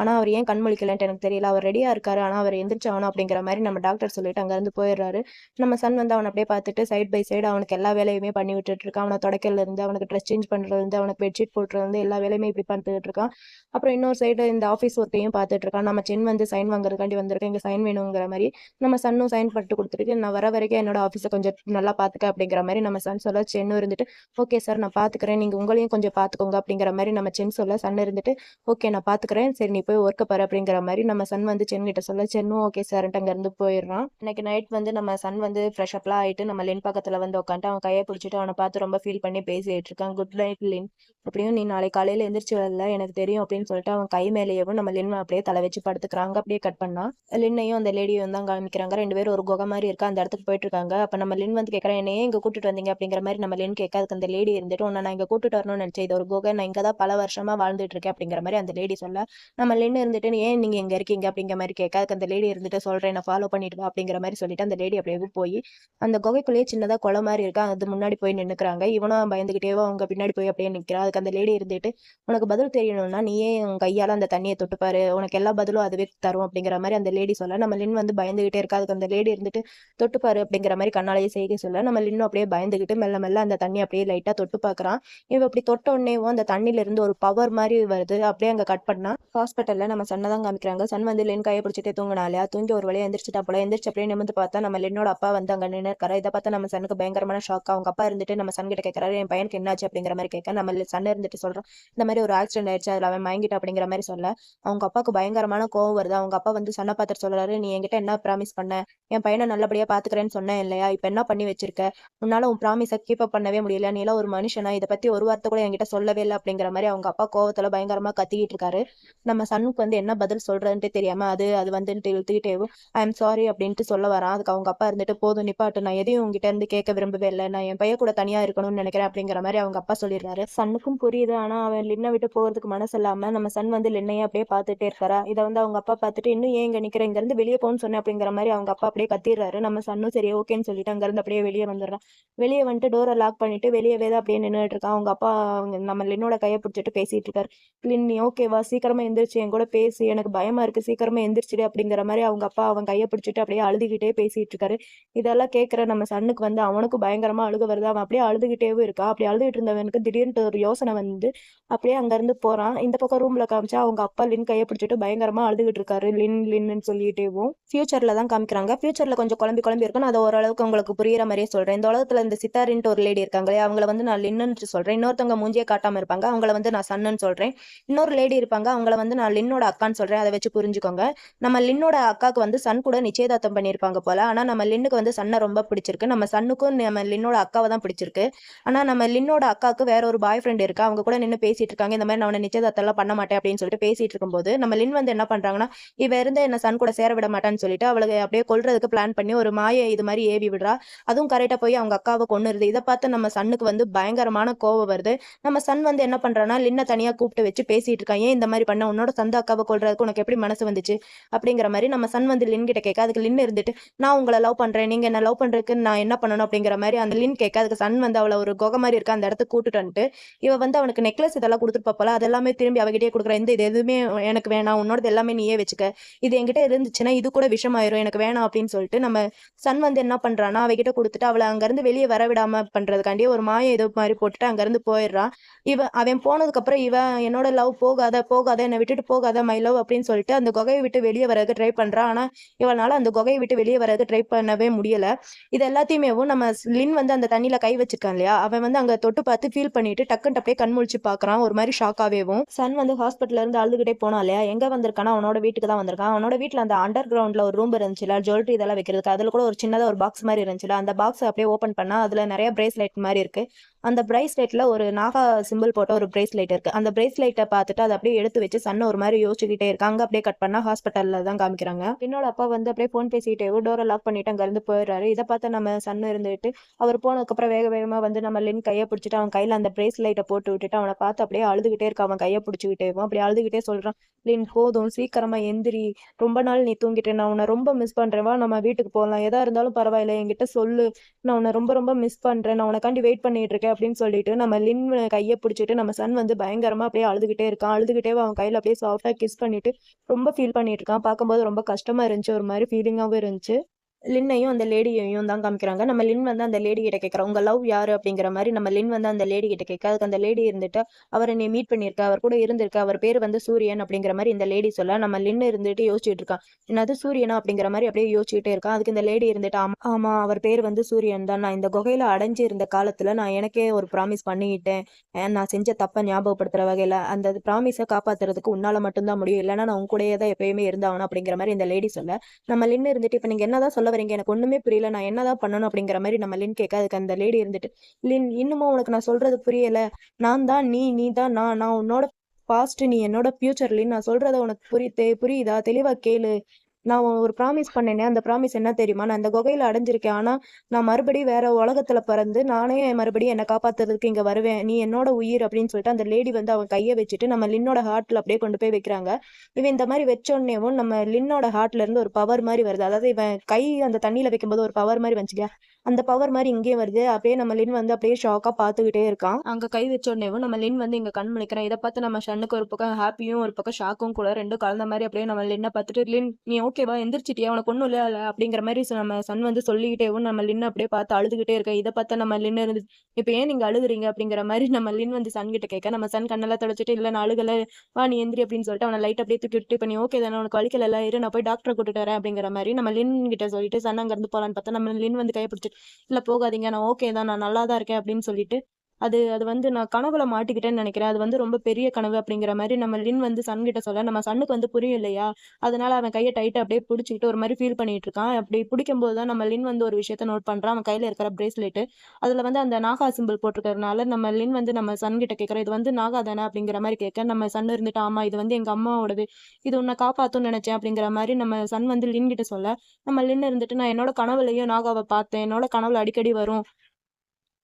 ஆனா அவர் ஏன் கண் முழிக்கலன்ட்டு எனக்கு தெரியல. அவர் ரெடியா இருக்காரு. ஆனா அவர் எந்திரிச்சாகணும் அப்படிங்கிற மாதிரி நம்ம டாக்டர் சொல்லிட்டு அங்க இருந்து போயிடுறாரு. நம்ம சன் வந்து அவனை அப்படியே பார்த்துட்டு சைட் பை சைடு அவனுக்கு எல்லா வேலையுமே பண்ணி பண்ணிட்டு இருக்கான் அவனை தொடக்கல இருந்து அவனுக்கு ட்ரெஸ் சேஞ்ச் பண்றதுல இருந்து அவனுக்கு பெட்ஷீட் போட்டுறது இருந்து எல்லா வேலையுமே இப்படி பண்ணிட்டு இருக்கான் அப்புறம் இன்னொரு சைடு இந்த ஆஃபீஸ் ஒர்க்கையும் பார்த்துட்டு இருக்கான் நம்ம சென் வந்து சைன் வாங்குறதுக்காண்டி வந்திருக்கேன் இங்கே சைன் வேணுங்கிற மாதிரி நம்ம சன்னும் சைன் பண்ணிட்டு கொடுத்துருக்கு. நான் வர வரைக்கும் என்னோட ஆஃபீஸை கொஞ்சம் நல்லா பார்த்துக்க அப்படிங்கிற மாதிரி நம்ம சன் சொல்ல சென்னும் இருந்துட்டு ஓகே சார் நான் பார்த்துக்கிறேன் நீங்கள் உங்களையும் கொஞ்சம் பார்த்துக்கோங்க அப்படிங்கிற மாதிரி நம்ம சென் சொல்ல சன் இருந்துட்டு ஓகே நான் பார்த்துக்கிறேன் சரி நீ போய் ஒர்க்கை பாரு அப்படிங்கிற மாதிரி நம்ம சன் வந்து சென் கிட்ட சொல்ல சென்னும் ஓகே சார்ன்ட்டு அங்கேருந்து போயிடுறான். இன்னைக்கு நைட் வந்து நம்ம சன் வந்து ஃப்ரெஷ் அப்லாம் ஆகிட்டு நம்ம லென் பக்கத்தில் வந்து உட்காந்துட்டு அவன் கையை பிடிச்சிட்டு அவனை பார்த்து ரொம்ப ஃபீல் பண்ணி பேசிட்டு இருக்கான். குட் நைட் லின் அப்படியும் நீ நாளை காலையில் எந்திரிச்சு வரல எனக்கு தெரியும் அப்படின்னு சொல்லிட்டு அவன் கை மேலேயவும் நம்ம லின் அப்படியே தலை வச்சு படுத்துக்கிறாங்க. அப்படியே கட் பண்ணா. லின்னையும் அந்த லேடியும் தான் காமிக்கிறாங்க. ரெண்டு பேரும் ஒரு குகை மாதிரி இருக்கா அந்த இடத்துக்கு போயிட்டு இருக்காங்க. அப்போ நம்ம லின் வந்து கேட்கறேன் என்னையே இங்கே கூட்டிட்டு வந்தீங்க? அப்படிங்கிற மாதிரி நம்ம லின் கேட்க அதுக்கு அந்த லேடி இருந்துட்டு உன்னை நான் இங்கே கூட்டிட்டு வரணும்னு நினைச்சேன். இது ஒரு குகை நான் இங்கே தான் பல வருஷமா வாழ்ந்துட்டு இருக்கேன் அப்படிங்கிற மாதிரி அந்த லேடி சொல்ல. நம்ம லின் இருந்துட்டு ஏன் நீங்க இங்க இருக்கீங்க? அப்படிங்கிற மாதிரி கேட்க அதுக்கு அந்த லேடி இருந்துட்டு சொல்றேன் நான் ஃபாலோ பண்ணிட்டு வா அப்படிங்கிற மாதிரி சொல்லிட்டு அந்த லேடி அப்படியே போய் அந்த குகைக்குள்ளேயே சின்னதா குளம் மாதிரி இருக்கா அது முன்னாடி போய் நின்னுக்கிறாங்க இவனும் பயந்துகிட்டேவோ அவங்க பின்னாடி போய் அப்படியே நிற்கிறான் அதுக்கு அந்த லேடி இருந்துட்டு உனக்கு பதில் தெரியணும்னா நீயே உன் கையால அந்த தண்ணியை தொட்டுப்பாரு. உனக்கு எல்லா பதிலும் அதுவே தரும் அப்படிங்கிற மாதிரி அந்த லேடி சொல்ல. நம்ம லின் வந்து பயந்துகிட்டே இருக்கா. அதுக்கு அந்த லேடி இருந்துட்டு தொட்டுப்பாரு அப்படிங்கிற மாதிரி கண்ணாலேயே செய்தி சொல்ல. நம்ம லின்னும் அப்படியே பயந்துகிட்டு மெல்ல மெல்ல அந்த தண்ணி அப்படியே லைட்டா தொட்டு பாக்குறான். இவன் அப்படி தொட்ட உடனேவும் அந்த தண்ணில இருந்து ஒரு பவர் மாதிரி வருது. அப்படியே அங்க கட் பண்ணா ஹாஸ்பிட்டல்ல நம்ம சன்னை தான் காமிக்கிறாங்க. சன் வந்து லென் கையை பிடிச்சிட்டே தூங்கினாலே தூங்கி ஒரு வழியா எந்திரிச்சிட்டா போல. எந்திரிச்சு அப்படியே நிமிந்து பார்த்தா நம்ம லென்னோட அப்பா வந்து அங்க நின்று இருக்காரு இதை பார்த்தா நம்ம சனுக்கு பயங்கரமான ஷாக் அவங்க அப்பா இருந்துட்டு நம்ம சன் கிட்ட கேட்கறாரு என் பையனுக்கு என்னாச்சு அப்படிங்கிற மாதிரி கேட்க நம்ம சன் இருந்துட்டு சொல்றோம் இந்த மாதிரி ஒரு ஆக்சிடென்ட் ஆயிடுச்சு அதுல அவன் மயங்கிட்ட அப்படிங்கிற மாதிரி சொல்ல அவங்க அப்பாவுக்கு பயங்கரமான கோவம் வருது அவங்க அப்பா வந்து சன்னை பார்த்துட்டு சொல்றாரு நீ என்கிட்ட என்ன ப்ராமிஸ் பண்ண என் பையனை நல்லபடியா பாத்துக்கிறேன்னு சொன்னேன் இல்லையா இப்ப என்ன பண்ணி வச்சிருக்க உன்னால உன் ப்ராமிஸை கீப் அப் பண்ணவே முடியல நீ எல்லாம் ஒரு மனுஷனா இதை பத்தி ஒரு வார்த்தை கூட என்கிட்ட சொல்லவே இல்லை அப்படிங்கிற மாதிரி அவங்க அப்பா கோவத்துல பயங்கரமா கத்திக்கிட்டு இருக்காரு. நம்ம சன்னுக்கு வந்து என்ன பதில் சொல்றதுன்ட்டு தெரியாம அது அது வந்துட்டு இழுத்துக்கிட்டே ஐ எம் சாரி அப்படின்ட்டு சொல்ல வரான் அதுக்கு அவங்க அப்பா இருந்துட்டு போதும் நிப்பாட்டு நான் எதையும் உங்ககிட்ட இருந்து கேட்க விரும்பவே இல்லை நான் என் பையன் கூட தனியா இருக்கணும்னு நினைக்கிறேன் அப்படிங்கிற மாதிரி அவங்க அப்பா சொல்லிடுறாரு சன்னுக்கும் புரியுது. ஆனா அவன் லின்னை விட்டு போறதுக்கு மனசு இல்லாம நம்ம சன் வந்து லின்னையே அப்படியே பார்த்துட்டே இருக்காரா? இதை வந்து அவங்க அப்பா பார்த்துட்டு இன்னும் ஏன் இங்க நிக்கிற? இங்க இருந்து வெளியே போகணும்னு சொன்னேன் அப்படிங்கிற மாதிரி அவங்க அப்பா அப்படியே கத்திடுறாரு. நம்ம சன்னும் சரி ஓகேன்னு சொல்லிட்டு அங்க இருந்து அப்படியே வெளியே வந்துடுறான். வெளியே வந்துட்டு டோரை லாக் பண்ணிட்டு வெளியவே தான் அப்படியே நின்றுட்டு இருக்கான். அவங்க அப்பா அவங்க நம்ம லின்னோட கையை பிடிச்சிட்டு பேசிட்டு இருக்காரு. லின் நீ ஓகேவா சீக்கிரமா எந்திரிச்சு என் கூட பேசி. எனக்கு பயமா இருக்கு. சீக்கிரமா எந்திரிச்சிடு அப்படிங்கிற மாதிரி அவங்க அப்பா அவன் கையை பிடிச்சிட்டு அப்படியே அழுதுகிட்டே பேசிட்டு இருக்காரு. இதெல்லாம் கேட்குற நம்ம சன்னுக்கு வந்து அவனுக்கும் பயங்கரமா அழுக வருது. அவன் அப்படியே அப்படியே அழுதுகிட்டேவும் இருக்கா. அப்படி அழுதுகிட்டு இருந்தவனுக்கு திடீர்னு ஒரு யோசனை வந்து அப்படியே அங்கேருந்து போகிறான் இந்த பக்கம் ரூமில் காமிச்சா அவங்க அப்பா லின் கையை பிடிச்சிட்டு பயங்கரமாக அழுதுகிட்டு இருக்காரு லின் லின்னு சொல்லிட்டேவும். ஃபியூச்சரில் தான் காமிக்கிறாங்க. ஃபியூச்சரில் கொஞ்சம் குழம்பி குழம்பி இருக்கும் நான் அதை ஓரளவுக்கு உங்களுக்கு புரியிற மாதிரியே சொல்கிறேன் இந்த உலகத்தில் இந்த சித்தாரின்ட்டு ஒரு லேடி இருக்காங்களே அவங்கள வந்து நான் லின்னு சொல்கிறேன் இன்னொருத்தவங்க மூஞ்சியே காட்டாமல் இருப்பாங்க. அவங்கள வந்து நான் சன்னன்னு சொல்கிறேன் இன்னொரு லேடி இருப்பாங்க. அவங்கள வந்து நான் லின்னோட அக்கான்னு சொல்கிறேன் அதை வச்சு புரிஞ்சுக்கோங்க. நம்ம லின்னோட அக்காவுக்கு வந்து சன் கூட நிச்சயதார்த்தம் பண்ணியிருப்பாங்க போல. ஆனால் நம்ம லின்னுக்கு வந்து சன்னை ரொம்ப பிடிச்சிருக்கு. நம்ம சன்னுக்கும் நம்ம லின்னோட அக்காவை தான் பிடிச்சிருக்கு. ஆனால் நம்ம லின்னோட அக்காவுக்கு வேற ஒரு பாய் ஃப்ரெண்ட் இருக்கு. அவங்க கூட நின்று பேசிட்டு இருக்காங்க. இந்த மாதிரி நான் உன்னை நிச்சயதார்த்தம்லாம் பண்ண மாட்டேன் அப்படின்னு சொல்லிட்டு பேசிட்டு இருக்கும்போது நம்ம லின் வந்து என்ன பண்றாங்கன்னா இவ இருந்து என்ன சன் கூட சேர விட மாட்டான்னு சொல்லிட்டு அவளுக்கு அப்படியே கொல்றதுக்கு பிளான் பண்ணி ஒரு மாயை இது மாதிரி ஏவி விடுறா. அதுவும் கரெக்டாக போய் அவங்க அக்காவை கொண்டுருது இதை பார்த்து நம்ம சன்னுக்கு வந்து பயங்கரமான கோவம் வருது. நம்ம சன் வந்து என்ன பண்றான்னா லின்ன தனியாக கூப்பிட்டு வச்சு பேசிட்டு இருக்கான். ஏன் இந்த மாதிரி பண்ண? உன்னோட சந்த அக்காவை கொள்றதுக்கு உனக்கு எப்படி மனசு வந்துச்சு? அப்படிங்கிற மாதிரி நம்ம சன் வந்து லின் கிட்ட கேட்க அதுக்கு லின் இருந்துட்டு நான் உங்களை லவ் பண்றேன். நீங்க என்ன லவ் பண்றதுக்கு நான் என்ன பண்ணணும்? அப்படிங்கிற மாதிரி அந்த லின் கேட்க அதுக்கு சன் வந்து அவளை ஒரு குகை மாதிரி இருக்க அந்த இடத்துக்கு கூட்டிட்டு வந்துட்டு இவ வந்து அவனுக்கு நெக்லஸ் இதெல்லாம் கொடுத்துருப்பாப்பல அதெல்லாமே திரும்பி அவகிட்டே கொடுக்குற இந்த இது எதுவுமே எனக்கு வேணாம் உன்னோடது எல்லாமே நீயே வச்சுக்க. இது என்கிட்ட இருந்துச்சுன்னா இது கூட விஷமாயிரும் எனக்கு வேணாம் அப்படின்னு சொல்லிட்டு நம்ம சன் வந்து என்ன பண்றான்னா அவகிட்ட கொடுத்துட்டு அவளை அங்கிருந்து வெளியே வர விடாம பண்றதுக்காண்டி ஒரு மாய இது மாதிரி போட்டுட்டு அங்கிருந்து போயிடுறான் இவ அவன் போனதுக்கு அப்புறம் இவன் என்னோட லவ் போகாத போகாத என்னை விட்டுட்டு போகாத மை லவ் அப்படின்னு சொல்லிட்டு அந்த குகையை விட்டு வெளியே வரதுக்கு ட்ரை பண்றான் ஆனா இவனால அந்த குகையை விட்டு வெளியே வரதுக்கு ட்ரை பண்ணவே முடியல. இது எல்லாத்தையுமே நம்ம லின் வந்து அந்த தண்ணியில கை வச்சிருக்கான் இல்லையா? அவன் வந்து அங்க தொட்டு பார்த்து ஃபீல் பண்ணிட்டு டக்குன்னு அப்படியே கண் முழிச்சு பாக்குறான் ஒரு மாதிரி ஷாக்காவேவும் சன் வந்து ஹாஸ்பிட்டல்ல இருந்து அழுதுகிட்டே போனான் இல்லையா? எங்க வந்திருக்கானா? அவனோட வீட்டுக்கு தான் வந்திருக்கான். அவனோட வீட்டுல அந்த அண்டர் கிரவுண்ட்ல ஒரு ரூம் இருந்துச்சுல ஜுவல்லரி இதெல்லாம் வைக்கிறதுக்கு. அதுல கூட ஒரு சின்னதா ஒரு பாக்ஸ் மாதிரி இருந்துச்சுல அந்த பாக்ஸ் அப்படியே ஓப்பன் பண்ணா அதுல நிறைய பிரேஸ்லெட் மாதிரி இருக்கு. அந்த பிரேஸ்லெட்ல ஒரு நாகா சிம்பிள் போட்ட ஒரு பிரேஸ்லெட் இருக்கு. அந்த பிரேஸ்லெட்டை பார்த்துட்டு அதை அப்படியே எடுத்து வச்சு சன் ஒரு மாதிரி யோசிச்சுக்கிட்டே இருக்காங்க அப்படியே கட் பண்ணா ஹாஸ்பிட்டல்ல தான் காமிக்கிறாங்க. என்னோட அப்பா வந்து அப்படியே ஃபோன் பேசிக்கிட்டே டோரை லாக் பண்ணிட்டு அங்க இருந்து போயிடுறாரு. இதை பார்த்து நம்ம சன் இருந்துட்டு அவர் போனதுக்கப்புறம் வேக வேகமா வந்து நம்ம லின் கையை பிடிச்சிட்டு அவன் கையில அந்த பிரைஸ்லைட்டை போட்டு விட்டுட்டு அவனை பார்த்து அப்படியே அழுதுகிட்டே இருக்க. அவன் கையை பிடிச்சிக்கிட்டே அப்படியே அழுதுகிட்டே சொல்றான். லின் போதும். சீக்கிரமா எந்திரி. ரொம்ப நாள் நீ தூங்கிட்டு. நான் உன்னை ரொம்ப மிஸ் பண்ணுறேன் வா நம்ம வீட்டுக்கு போகலாம் எதா இருந்தாலும் பரவாயில்ல. என்கிட்ட சொல்லு. நான் உன்னை ரொம்ப ரொம்ப மிஸ் பண்றேன். நான் உனக்காண்டி வெயிட் பண்ணிட்டு இருக்கேன். அப்படின்னு சொல்லிட்டு நம்ம லின் கையை பிடிச்சிட்டு நம்ம சன் வந்து பயங்கரமா அப்படியே அழுதுகிட்டே இருக்கான். அழுதுகிட்டே அவன் கையில அப்படியே சாஃப்டா கிஸ் பண்ணிட்டு ரொம்ப ஃபீல் பண்ணிட்டு இருக்கான். பார்க்கும்போது ரொம்ப கஷ்டமா இருந்துச்சு. ஒரு மாதிரி ஃபீலிங்காகவும் இருந்துச்சு. லின்னையும் அந்த லேடியையும் தான் காமிக்கிறாங்க. நம்ம லின் வந்து அந்த லேடி கிட்ட கேட்குறோம். உங்க லவ் யாரு? அப்படிங்கிற மாதிரி நம்ம லின் வந்து அந்த லேடி கிட்ட கேட்க அதுக்கு அந்த லேடி இருந்துட்டு அவரை நீ மீட் பண்ணியிருக்க அவர் கூட இருந்திருக்க அவர் பேர் வந்து சூரியன் அப்படிங்கிற மாதிரி இந்த லேடி சொல்ல நம்ம லின் இருந்துட்டு யோசிச்சுட்டு இருக்கான். என்னது சூரியனா? அப்படிங்கிற மாதிரி அப்படியே யோசிச்சுட்டே இருக்கான். அதுக்கு இந்த லேடி இருந்துட்டு ஆமா ஆமா அவர் பேர் வந்து சூரியன் தான். நான் இந்த குகையில அடைஞ்சு இருந்த காலத்துல நான் எனக்கே ஒரு ப்ராமிஸ் பண்ணிக்கிட்டேன் நான் செஞ்ச தப்பை ஞாபகப்படுத்துற வகையில அந்த ப்ராமிஸை காப்பாத்துறதுக்கு உன்னால மட்டும்தான் முடியும். இல்லைன்னா நான் உன் கூடயே தான் எப்பயுமே இருந்தாகணும் அப்படிங்கிற மாதிரி இந்த லேடி சொல்ல நம்ம லின் இருந்துட்டு இப்போ நீங்க என்னதான் சொல்ல வரீங்க எனக்கு ஒண்ணுமே புரியல. நான் என்னதான் பண்ணணும் அப்படிங்கிற மாதிரி நம்ம லின் கேட்க அதுக்கு அந்த லேடி இருந்துட்டு லின் இன்னமும் உனக்கு நான் சொல்றது புரியல? நான் தான் நீ நீ தான் நான். நான் உன்னோட பாஸ்ட் நீ என்னோட ஃபியூச்சர்லின்னு நான் சொல்றத உனக்கு புரி புரியுதா? தெளிவா கேளு. நான் ஒரு ப்ராமிஸ் பண்ணேனே அந்த ப்ராமிஸ் என்ன தெரியுமா? நான் இந்த குகையில அடைஞ்சிருக்கேன். ஆனா நான் மறுபடியும் வேற உலகத்துல பிறந்து நானே மறுபடியும் என்னை காப்பாத்துறதுக்கு இங்க வருவேன். நீ என்னோட உயிர் அப்படின்னு சொல்லிட்டு அந்த லேடி வந்து அவன் கையை வச்சுட்டு நம்ம லின்னோட ஹார்ட்ல அப்படியே கொண்டு போய் வைக்கிறாங்க. இவன் இந்த மாதிரி வச்சோடனேவும் நம்ம லின்னோட ஹார்ட்ல இருந்து ஒரு பவர் மாதிரி வருது. அதாவது இவன் கை அந்த தண்ணியில வைக்கும்போது ஒரு பவர் மாதிரி வந்துச்சு இல்லையா அந்த பவர் மாதிரி இங்கேயும் வருது. அப்படியே நம்ம லின் வந்து அப்படியே ஷாக்கா பார்த்துக்கிட்டே இருக்கான். அங்க கை வச்சோடனேவும் நம்ம லின் வந்து இங்க கண் முழிக்கிறான். இதை பார்த்து நம்ம ஷன்னுக்கு ஒரு பக்கம் ஹாப்பியும் ஒரு பக்கம் ஷாக்கும் கூட ரெண்டும் கலந்த மாதிரி அப்படியே நம்ம லின்னை பார்த்துட்டு லின் நீ ஓகேவா எந்திரிச்சிட்டியா? உனக்கு ஒன்றும் இல்லை அப்படிங்கிற மாதிரி நம்ம சன் வந்து சொல்லிக்கிட்டேவும் நம்ம லின் அப்படியே பார்த்து அழுதுகிட்டே இருக்க? இதை பார்த்து நம்ம லின் இருந்து இப்போ ஏன் நீங்க அழுகுறீங்க அப்படிங்கிற மாதிரி நம்ம லின் வந்து சன் கிட்ட கேட்க நம்ம சன் கண்ணெல்லாம் தொடச்சிட்டு இல்லை நான் அழுகல. வா நீ எந்திரி அப்படின்னு சொல்லிட்டு அவனை லைட் அப்படியே தூக்கி விட்டு பண்ணி ஓகே தானே? உனக்கு வலிக்கல இரு நான் போய் டாக்டரை கூட்டிட்டு வரேன் அப்படிங்கிற மாதிரி நம்ம லின் கிட்ட சொல்லிட்டு சன் அங்க இருந்து போலான்னு பார்த்தா நம்ம லின் வந்து கையை பிடிச்சிட்டு இல்ல போகாதீங்க. நான் ஓகே தான். நான் நல்லா தான் இருக்கேன் அப்படின்னு சொல்லிட்டு அது அது வந்து நான் கனவுல மாட்டிக்கிட்டேன்னு நினைக்கிறேன். அது வந்து ரொம்ப பெரிய கனவு அப்படிங்கிற மாதிரி நம்ம லின் வந்து சன் கிட்ட சொல்ல நம்ம சன்னுக்கு வந்து புரியும் இல்லையா? அதனால அவன் கையை டைட்டா அப்படியே பிடிச்சிக்கிட்டு ஒரு மாதிரி ஃபீல் பண்ணிட்டு இருக்கான். அப்படி பிடிக்கும் போது தான் நம்ம லின் வந்து ஒரு விஷயத்த நோட் பண்றான். அவன் கையில இருக்கிற பிரேஸ்லெட் அதுல வந்து அந்த நாகா சிம்பிள் போட்டிருக்கறதுனால நம்ம லின் வந்து நம்ம சன் கிட்ட கேட்கற இது வந்து நாகா தானே? அப்படிங்கிற மாதிரி கேட்க நம்ம சன் இருந்துட்டு ஆமா இது வந்து எங்க அம்மாவோடது. இது உன்னை காப்பாத்தும்னு நினைச்சேன். அப்படிங்கிற மாதிரி நம்ம சன் வந்து லின் கிட்ட சொல்ல நம்ம லின் இருந்துட்டு நான் என்னோட கனவுலையும் நாகாவை பார்த்தேன். என்னோட கனவுல அடிக்கடி வரும்.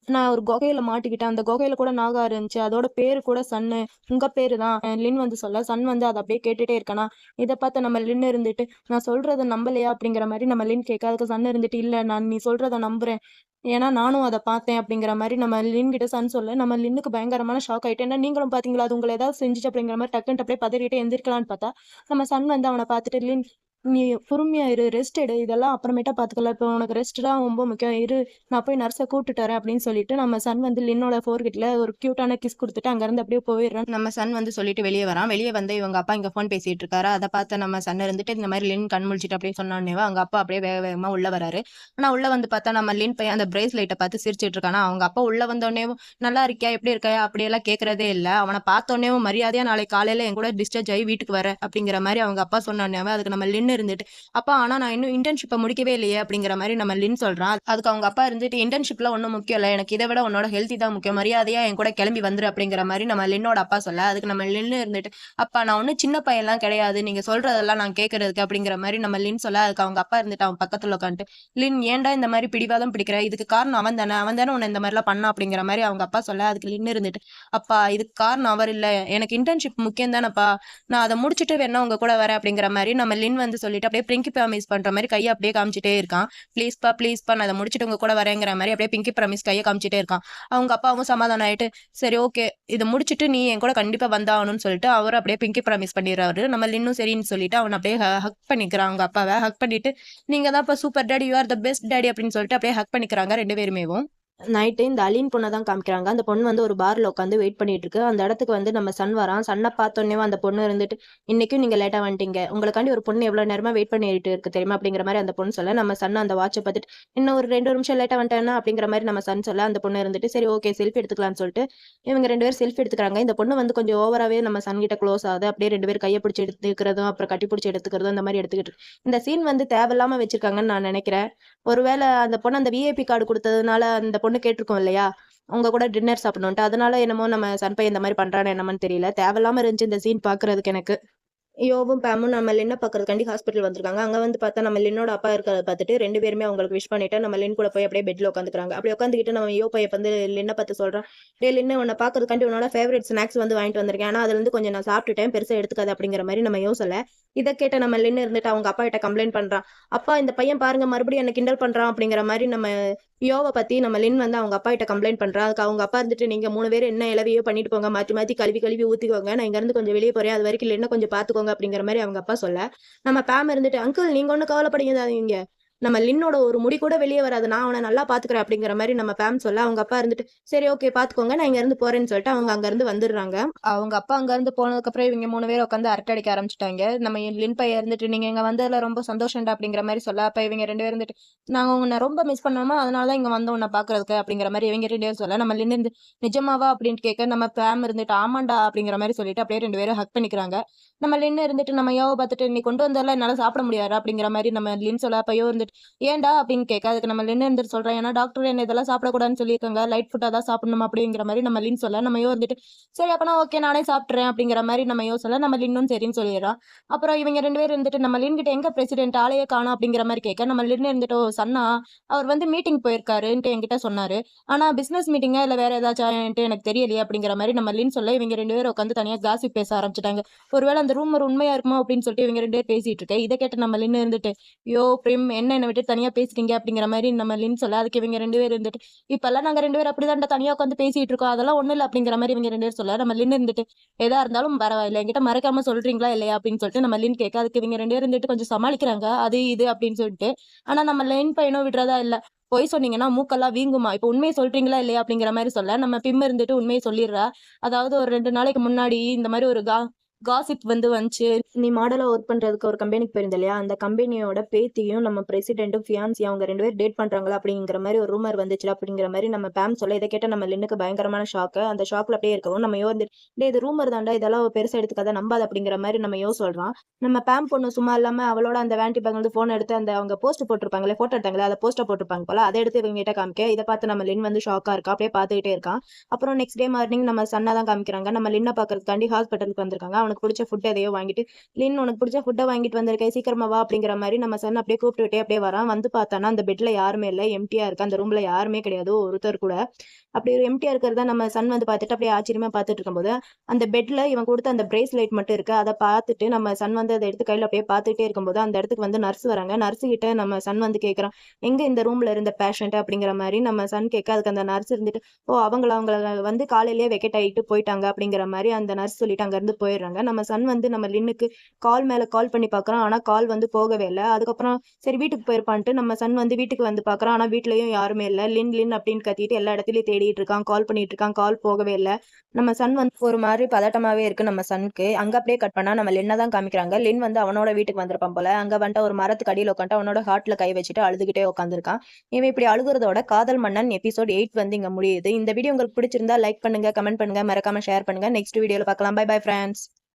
நான் ஒரு குகையில மாட்டிக்கிட்டேன். அந்த குகையில கூட நாகா இருந்துச்சு. அதோட பேரு கூட சன்னு. உங்க பேரு தான். லின் வந்து சொல்ல. சன் வந்து அதை அப்படியே கேட்டுட்டே இருக்கனா இதை பார்த்து நம்ம லின் இருந்துட்டு நான் சொல்றதை நம்பலையா அப்படிங்கிற மாதிரி நம்ம லின் கேட்க அதுக்கு சன் இருந்துட்டு இல்ல நான் நீ சொல்றதை நம்புறேன். ஏன்னா நானும் அதை பார்த்தேன். அப்படிங்கிற மாதிரி நம்ம லின் கிட்ட சன் சொல்ல நம்ம லின்னுக்கு பயங்கரமான ஷாக் ஆயிட்டு ஏன்னா நீங்களும் பாத்தீங்களா அது உங்களை ஏதாவது செஞ்சுச்சு அப்படிங்கிற மாதிரி டக்குன்னு அப்படியே பதறிட்டு எந்திரிக்கலான்னு பார்த்தா நம்ம சன் வந்து அவனை பார்த்துட்டு லின் நீ பொறுமையா இரு ரெஸ்ட் எடு. இதெல்லாம் அப்புறமேட்டா பார்த்துக்கலாம் இப்போ உனக்கு ரெஸ்ட் தான் ரொம்ப முக்கியம். இரு. நான் போய் நர்ஸை கூப்பிட்டு வரேன் அப்படின்னு சொல்லிட்டு நம்ம சன் வந்து லின்னோட ஃபோர்கிட்ட ஒரு க்யூட்டான கிஸ் கொடுத்துட்டு அங்கேருந்து அப்படியே போயிடுறான். நம்ம சன் வந்து சொல்லிட்டு வெளியே வரான். வெளியே வந்து இவங்க அப்பா இங்கே ஃபோன் பேசிட்டு இருக்காரு. அதை பார்த்து நம்ம சன் இருந்துட்டு இந்த மாதிரி லின் கண் முழிச்சிட்டு அப்படியே சொன்னோன்னே அவங்க அப்பா அப்படியே வேக வேகமாக உள்ள வராரு. ஆனால் உள்ள வந்து பார்த்தா நம்ம லின் பையன் அந்த பிரேஸ்லைட்டை பார்த்து சிரிச்சிட்டு இருக்கானா. அவங்க அப்பா உள்ள வந்தோடனே நல்லா இருக்கியா? எப்படி இருக்கியா? அப்படியெல்லாம் கேட்கறதே இல்லை. அவனை பார்த்தோன்னே மரியாதையா நாளைக்கு காலையில என் கூட டிஸ்டர்ஜ் ஆகி வீட்டுக்கு வர. அப்படிங்கிற மாதிரி அவங்க அப்பா சொன்னோன்னே அதுக்கு நம்ம லின் இருந்துட்டு அப்பா ஆனா நான் இன்னும் இன்டர்ன்ஷிப்பை முடிக்கவே இல்லையே அப்படிங்கிற மாதிரி நம்ம லின் சொல்றான். அதுக்கு அவங்க அப்பா இருந்துட்டு இன்டர்ன்ஷிப்ல ஒன்றும் முக்கியம் இல்லை. எனக்கு இதை விட உன்னோட ஹெல்த்தி தான் முக்கியம். மரியாதையா என் கூட கிளம்பி வந்துரு அப்படிங்கிற மாதிரி நம்ம லின்னோட அப்பா சொல்ல. அதுக்கு நம்ம லின்னு இருந்துட்டு அப்பா நான் ஒன்றும் சின்ன பையன்லாம் கிடையாது. நீங்க சொல்றதெல்லாம் நான் கேட்கறதுக்கு அப்படிங்கிற மாதிரி நம்ம லின் சொல்ல. அதுக்கு அவங்க அப்பா இருந்துட்டு அவன் பக்கத்துல உட்காந்துட்டு லின் ஏன்டா இந்த மாதிரி பிடிவாதம் பிடிக்கிற? இதுக்கு காரணம் அவன் தானே. அவன் தானே உன்னை இந்த மாதிரிலாம் பண்ணா அப்படிங்கிற மாதிரி அவங்க அப்பா சொல்ல. அதுக்கு லின்னு இருந்துட்டு அப்பா இதுக்கு காரணம் அவர் இல்லை. எனக்கு இன்டர்ன்ஷிப் முக்கியம் தானேப்பா. நான் அதை முடிச்சுட்டு வேணா உங்க கூட வரேன் அப்படிங்கிற மாதிரி நம்ம லின் வந்து சொல்லிட்டு அப்படியே பிரிங்கி ப்ராமிஸ் பண்ற மாதிரி கையை அப்படியே காமிச்சிட்டே இருக்கான். ப்ளீஸ்ப்பா ப்ளீஸ்ப்பா நான் அதை முடிச்சுட்டு உங்க கூட வரேங்கிற மாதிரி அப்படியே பிங்கி ப்ராமிஸ் கையை காமிச்சிட்டே இருக்கான். அவங்க அப்பாவும் சமாதானம் ஆயிட்டு சரி ஓகே இதை முடிச்சுட்டு நீ என் கூட கண்டிப்பா வந்தாகணும்னு சொல்லிட்டு அவர் அப்படியே பிங்கி ப்ராமிஸ் பண்ணிடுறாரு. நம்ம இன்னும் சரின்னு சொல்லிட்டு அவன் அப்படியே ஹக் பண்ணிக்கிறான் அவங்க அப்பாவை. ஹக் பண்ணிட்டு நீங்க தான் இப்போ super daddy you are the best daddy அப்படின்னு சொல்லிட்டு அப்படியே ஹக் பண்ணிக்கிறாங்க ரெண்டு பேருமேவும். நைட்டு இந்த அலீன் பொண்ணை தான் காமிக்கிறாங்க. அந்த பொண்ணு வந்து ஒரு பார்ல உட்காந்து வெயிட் பண்ணிட்டு இருக்கு. அந்த இடத்துக்கு வந்து நம்ம சன் வரான். சன்னை பார்த்தோன்னே அந்த பொண்ணு இருந்துட்டு இன்னைக்கும் நீங்க லேட்டா வந்துட்டீங்க. உங்களுக்காண்டி ஒரு பொண்ணு எவ்வளவு நேரமா வெயிட் பண்ணிட்டு இருக்கு தெரியுமா? அப்படிங்கிற மாதிரி அந்த பொண்ணு சொல்ல நம்ம சன் அந்த வாட்சை பார்த்துட்டு இன்னும் ஒரு ரெண்டு நிமிஷம் லேட்டா வந்துட்டேன்னா? அப்படிங்கிற மாதிரி நம்ம சன் சொல்ல அந்த பொண்ணு இருந்துட்டு சரி ஓகே செல்ஃபி எடுத்துக்கலாம்னு சொல்லிட்டு இவங்க ரெண்டு பேரும் செல்ஃபி எடுத்துக்கிறாங்க. இந்த பொண்ணு வந்து கொஞ்சம் ஓவராவே நம்ம சன் கிட்ட க்ளோஸ் ஆகுது. அப்படியே ரெண்டு பேரும் கையை பிடிச்சி எடுத்துக்கிறதும் அப்புறம் கட்டி பிடிச்சி எடுத்துக்கிறதும் அந்த மாதிரி எடுத்துக்கிட்டு இந்த சீன் வந்து தேவையில்லாம வச்சிருக்காங்கன்னு நான் நினைக்கிறேன். ஒருவேளை அந்த பொண்ணு அந்த விஐபி கார்டு கொடுத்ததுனால அந்த பொண்ணு கேட்டிருக்கோம் இல்லையா? உங்க கூட டின்னர் சாப்பிடணுன்ட்டு அதனால என்னமோ நம்ம சன் இந்த மாதிரி பண்றானே என்னமோன்னு தெரியல. தேவையில்லாம இருந்துச்சு இந்த சீன் பாக்குறதுக்கு எனக்கு. யோவும் பேமும் நம்ம லின்ன பார்க்கறதுக்காண்டி ஹாஸ்பிட்டல் வந்திருக்காங்க. அங்க வந்து பார்த்தா நம்ம லின்னோட அப்பா இருக்கிறத பார்த்துட்டு ரெண்டு பேருமே அவங்களுக்கு விஷ் பண்ணிட்டு நம்ம லின் கூட போய் அப்படியே பெட்ல உட்காந்துக்கிறாங்க. அப்படி உட்காந்துக்கிட்டு நம்ம யோ பையன் வந்து லின்ன பார்த்து சொல்றான் டே லின்ன உன்னை பார்க்கறதுக்காண்டி உன்னோட ஃபேவரட் ஸ்நாக்ஸ் வந்து வாங்கிட்டு வந்திருக்கேன். ஆனா அதுல இருந்து கொஞ்சம் நான் சாப்பிட்டுட்டேன். பெருசா எடுத்துக்காது அப்படிங்கிற மாதிரி நம்ம யோ சொல்ல இதை கேட்ட நம்ம லின்னு இருந்துட்டு அவங்க அப்பா கிட்ட கம்ப்ளைண்ட் பண்றான். அப்பா இந்த பையன் பாருங்க மறுபடியும் என்ன கிண்டல் பண்றான் அப்படிங்கிற மாதிரி நம்ம யோவை பத்தி நம்ம லின் வந்து அவங்க அப்பா கிட்ட கம்ப்ளைண்ட் பண்றா. அதுக்கு அவங்க அப்பா இருந்துட்டு நீங்க மூணு பேர் என்ன இலவையோ பண்ணிட்டு போங்க. மாற்றி மாத்தி கழுவி கழுவி ஊத்திக்கோங்க. நான் இங்க இருந்து கொஞ்சம் வெளியே போறேன். அது வரைக்கும் லின்ன கொஞ்சம் பாத்துக்கோங்க அப்படிங்கிற மாதிரி அவங்க அப்பா சொல்ல. நம்ம பேம் இருந்துட்டு அங்கிள் நீங்க ஒன்றும் கவலைப்படுங்க நம்ம லின்னோட ஒரு முடி கூட வெளியே வராது. நான் அவனை நல்லா பாத்துக்கிறேன் அப்படிங்கிற மாதிரி நம்ம ஃபேம் சொல்ல அவங்க அப்பா இருந்துட்டு சரி ஓகே பாத்துக்கோங்க. நான் இங்க இருந்து போறேன்னு சொல்லிட்டு அவங்க அங்க இருந்து வந்துடுறாங்க. அவங்க அப்பா அங்க இருந்து போனதுக்கு அப்புறம் இவங்க மூணு பேர் உட்காந்து அரட்டை அடிக்க ஆரம்பிச்சிட்டாங்க. நம்ம லின் பையன் இருந்துட்டு நீங்க இங்க வந்ததுல ரொம்ப சந்தோஷம்டா அப்படிங்கிற மாதிரி சொல்ல அப்ப இவங்க ரெண்டு பேர் இருந்துட்டு நாங்க உன்னை ரொம்ப மிஸ் பண்ணோமா? அதனாலதான் இங்க வந்தோம் உன்னை பாக்குறதுக்கு அப்படிங்கிற மாதிரி இவங்க ரெண்டு பேரும் சொல்ல நம்ம லின் இருந்து நிஜமாவா? அப்படின்னு கேட்க நம்ம ஃபேம் இருந்துட்டு ஆமாண்டா அப்படிங்கிற மாதிரி சொல்லிட்டு அப்படியே ரெண்டு பேரும் ஹக் பண்ணிக்கிறாங்க. நம்ம லின் இருந்துட்டு நம்ம யோவை பார்த்துட்டு நீ கொண்டு வந்ததெல்லாம் என்னால சாப்பிட முடியாது அப்படிங்கிற மாதிரி நம்ம லின் சொல்ல அப்பயோ இருந்து வந்துட்டு ஏன்டா? அப்படின்னு கேட்க அதுக்கு நம்ம லின் இருந்துட்டு சொல்றேன். ஏன்னா டாக்டர் என்ன இதெல்லாம் சாப்பிடக்கூடாதுன்னு சொல்லியிருக்காங்க. லைட் ஃபுட்டா தான் சாப்பிடணும்? அப்படிங்கிற மாதிரி நம்ம லின் சொல்ல நம்ம யோ வந்துட்டு சரி அப்பனா ஓகே நானே சாப்பிட்றேன் அப்படிங்கிற மாதிரி நம்ம யோ சொல்ல நம்ம லின்னும் சரின்னு சொல்லிடுறோம். அப்புறம் இவங்க ரெண்டு பேரும் இருந்துட்டு நம்ம லின் கிட்ட எங்க பிரசிடென்ட் ஆளையே காணும் அப்படிங்கிற மாதிரி கேட்க நம்ம லின் இருந்துட்டு சன்னா அவர் வந்து மீட்டிங் போயிருக்காருன்ட்டு என்கிட்ட சொன்னாரு. ஆனா பிசினஸ் மீட்டிங்கா இல்ல வேற ஏதாச்சும் எனக்கு தெரியலையே? அப்படிங்கிற மாதிரி நம்ம லின் சொல்ல இவங்க ரெண்டு பேரும் உட்காந்து தனியா காசி பேச ஆரம்பிச்சிட்டாங்க. ஒருவேளை அந்த ரூம் ஒரு உண்மையா இருக்குமோ? அப்படின்னு சொல்லிட்டு இவங்க ரெண்டு பேர் பேசிட்டு இருக்கேன். இதை கேட்டு நம்ம லின் இருந்துட்டு யோ பிரேம் என்ன என்னை விட்டு தனியா பேசுறீங்க அப்படிங்கிற மாதிரி நம்ம லின் சொல்ல அதுக்கு இவங்க ரெண்டு பேர் இருந்துட்டு இப்போல்லாம் நாங்க ரெண்டு பேரும் அப்படிதான் தனியா உட்காந்து பேசிட்டு இருக்கோம். அதெல்லாம் ஒன்றும் இல்லை அப்படிங்கிற மாதிரி இவங்க ரெண்டு பேர் சொல்ல நம்ம லின் இருந்துட்டு எதா இருந்தாலும் பரவாயில்ல என்கிட்ட மறக்காம சொல்றீங்களா இல்லையா அப்படின்னு சொல்லிட்டு நம்ம லின் கேட்க அதுக்கு இவங்க ரெண்டு பேர் இருந்துட்டு கொஞ்சம் சமாளிக்கிறாங்க. அது இது அப்படின்னு சொல்லிட்டு. ஆனா நம்ம லின் பையனும் விடுறதா இல்ல. பொய் சொன்னீங்கன்னா மூக்கெல்லாம் வீங்குமா? இப்போ உண்மையை சொல்றீங்களா இல்லையா அப்படிங்கிற மாதிரி சொல்ல நம்ம பிம் இருந்துட்டு உண்மையை சொல்லிடுறா. அதாவது ஒரு ரெண்டு நாளைக்கு முன்னாடி இந்த மாதிரி ஒரு கா காசிப் வந்து வந்துச்சு. நீ மாடலா ஒர்க் பண்றதுக்கு ஒரு கம்பெனிக்கு போயிருந்த இல்லையா? அந்த கம்பெனியோட பேத்தியும் நம்ம பிரசிடென்ட்டும் ஃபியான்சி அவங்க ரெண்டு பேரும் டேட் பண்றாங்களா அப்படிங்கிற மாதிரி ஒரு ரூமர் வந்துச்சு அப்படிங்கிற மாதிரி நம்ம பேம் சொல்ல இதை கேட்ட நம்ம லின்னுக்கு பயங்கரமான ஷாக்கு அந்த ஷாக்ல அப்படியே இருக்கவும் நம்ம யோ வந்து டே இது ரூமர் தாண்டா இதெல்லாம் பெருசா எடுத்துக்காத நம்பாத அப்படிங்கிற மாதிரி நம்ம யோ சொல்றான் நம்ம பேம் பொண்ணு சும்மா இல்லாம அவளோட அந்த வேண்டி பேங்க் வந்து போன் எடுத்து அந்த அவங்க போஸ்ட் போட்டிருப்பாங்களே போட்டோ எடுத்தாங்களே அதை போஸ்டர் போட்டிருப்பாங்க போல அதை எடுத்து இவங்க கிட்ட காமிக்க. இதை பார்த்து நம்ம லின் வந்து ஷாக்கா இருக்கா? அப்படியே பார்த்துக்கிட்டே இருக்கான் அப்புறம் நெக்ஸ்ட் டே மார்னிங் நம்ம சன்னா தான் காமிக்கிறாங்க. நம்ம லின்னை பாக்குறதுக்காண்டி ஹாஸ்பிட்டலுக்கு வந்திருக்காங்க. அவனுக்கு பிடிச்ச ஃபுட் எதையோ வாங்கிட்டு லின் உனக்கு பிடிச்ச ஃபுட்டை வாங்கிட்டு வந்திருக்கேன் சீக்கிரமா வா அப்படிங்கிற மாதிரி நம்ம சன் அப்படியே கூப்பிட்டு விட்டே அப்படியே வரான். வந்து பார்த்தானா அந்த பெட்ல யாருமே இல்லை எம்டியா இருக்கு. அந்த ரூம்ல யாருமே கிடையாது. ஒருத்தர் கூட அப்படி ஒரு எம்டியா இருக்கிறத நம்ம சன் வந்து பார்த்துட்டு அப்படியே ஆச்சரியமா பார்த்துட்டு இருக்கும்போது அந்த பெட்ல இவன் கொடுத்த அந்த பிரேஸ்லைட் மட்டும் இருக்கு. அதை பார்த்துட்டு நம்ம சன் வந்து அதை எடுத்து கையில அப்படியே பார்த்துட்டே இருக்கும்போது அந்த இடத்துக்கு வந்து நர்ஸ் வராங்க. நர்ஸ் கிட்ட நம்ம சன் வந்து கேட்கறான் எங்க இந்த ரூம்ல இருந்த பேஷண்ட் அப்படிங்கிற மாதிரி நம்ம சன் கேட்க அதுக்கு அந்த நர்ஸ் இருந்துட்டு ஓ அவங்கள அவங்கள வந்து காலையிலேயே வெக்கெட் ஆகிட்டு போயிட்டாங்க அப்படிங்கிற மாதிரி அந்த நர்ஸ் சொல்லிட்டு அங்க இருந்து போயிடுறாங்க. நம்ம சன் வந்து நம்ம லின்னுக்கு கால் மேல கால் பண்ணி பார்க்குறான். ஆனா கால் வந்து போகவே இல்லை. அதுக்கப்புறம் சரி வீட்டுக்கு போயிருப்பான்ட்டு நம்ம சன் வந்து வீட்டுக்கு வந்து பாக்குறோம் ஆனா வீட்லயும் யாருமே இல்லை. லின் லின் அப்படின்னு கத்திட்டு எல்லா இடத்துலயும் தேடிட்டு இருக்கான். கால் பண்ணிட்டு இருக்கான். கால் போகவே இல்ல. நம்ம சன் வந்து ஒரு மாதிரி பதட்டமாவே இருக்கு நம்ம சன்க்கு. அங்க அப்படியே கட் பண்ணா நம்ம லென்ன தான் காமிக்கிறாங்க. லின் வந்து அவனோட வீட்டுக்கு வந்திருப்பான் போல. அங்க வந்துட்டு ஒரு மரத்துக்கு அடியில் உட்காந்து அவனோட ஹார்ட்ல கை வச்சுட்டு அழுதுகிட்டே உட்காந்துருக்கான். இவன் இப்படி அழுகுறதோட காதல் மன்னன் எபிசோட் எயிட் வந்து இங்க முடியுது. இந்த வீடியோ உங்களுக்கு பிடிச்சிருந்தா லைக் பண்ணுங்க, கமெண்ட் பண்ணுங்க, மறக்காம ஷேர் பண்ணுங்க. நெக்ஸ்ட் வீடியோல பார்க்கலாம். By bye friends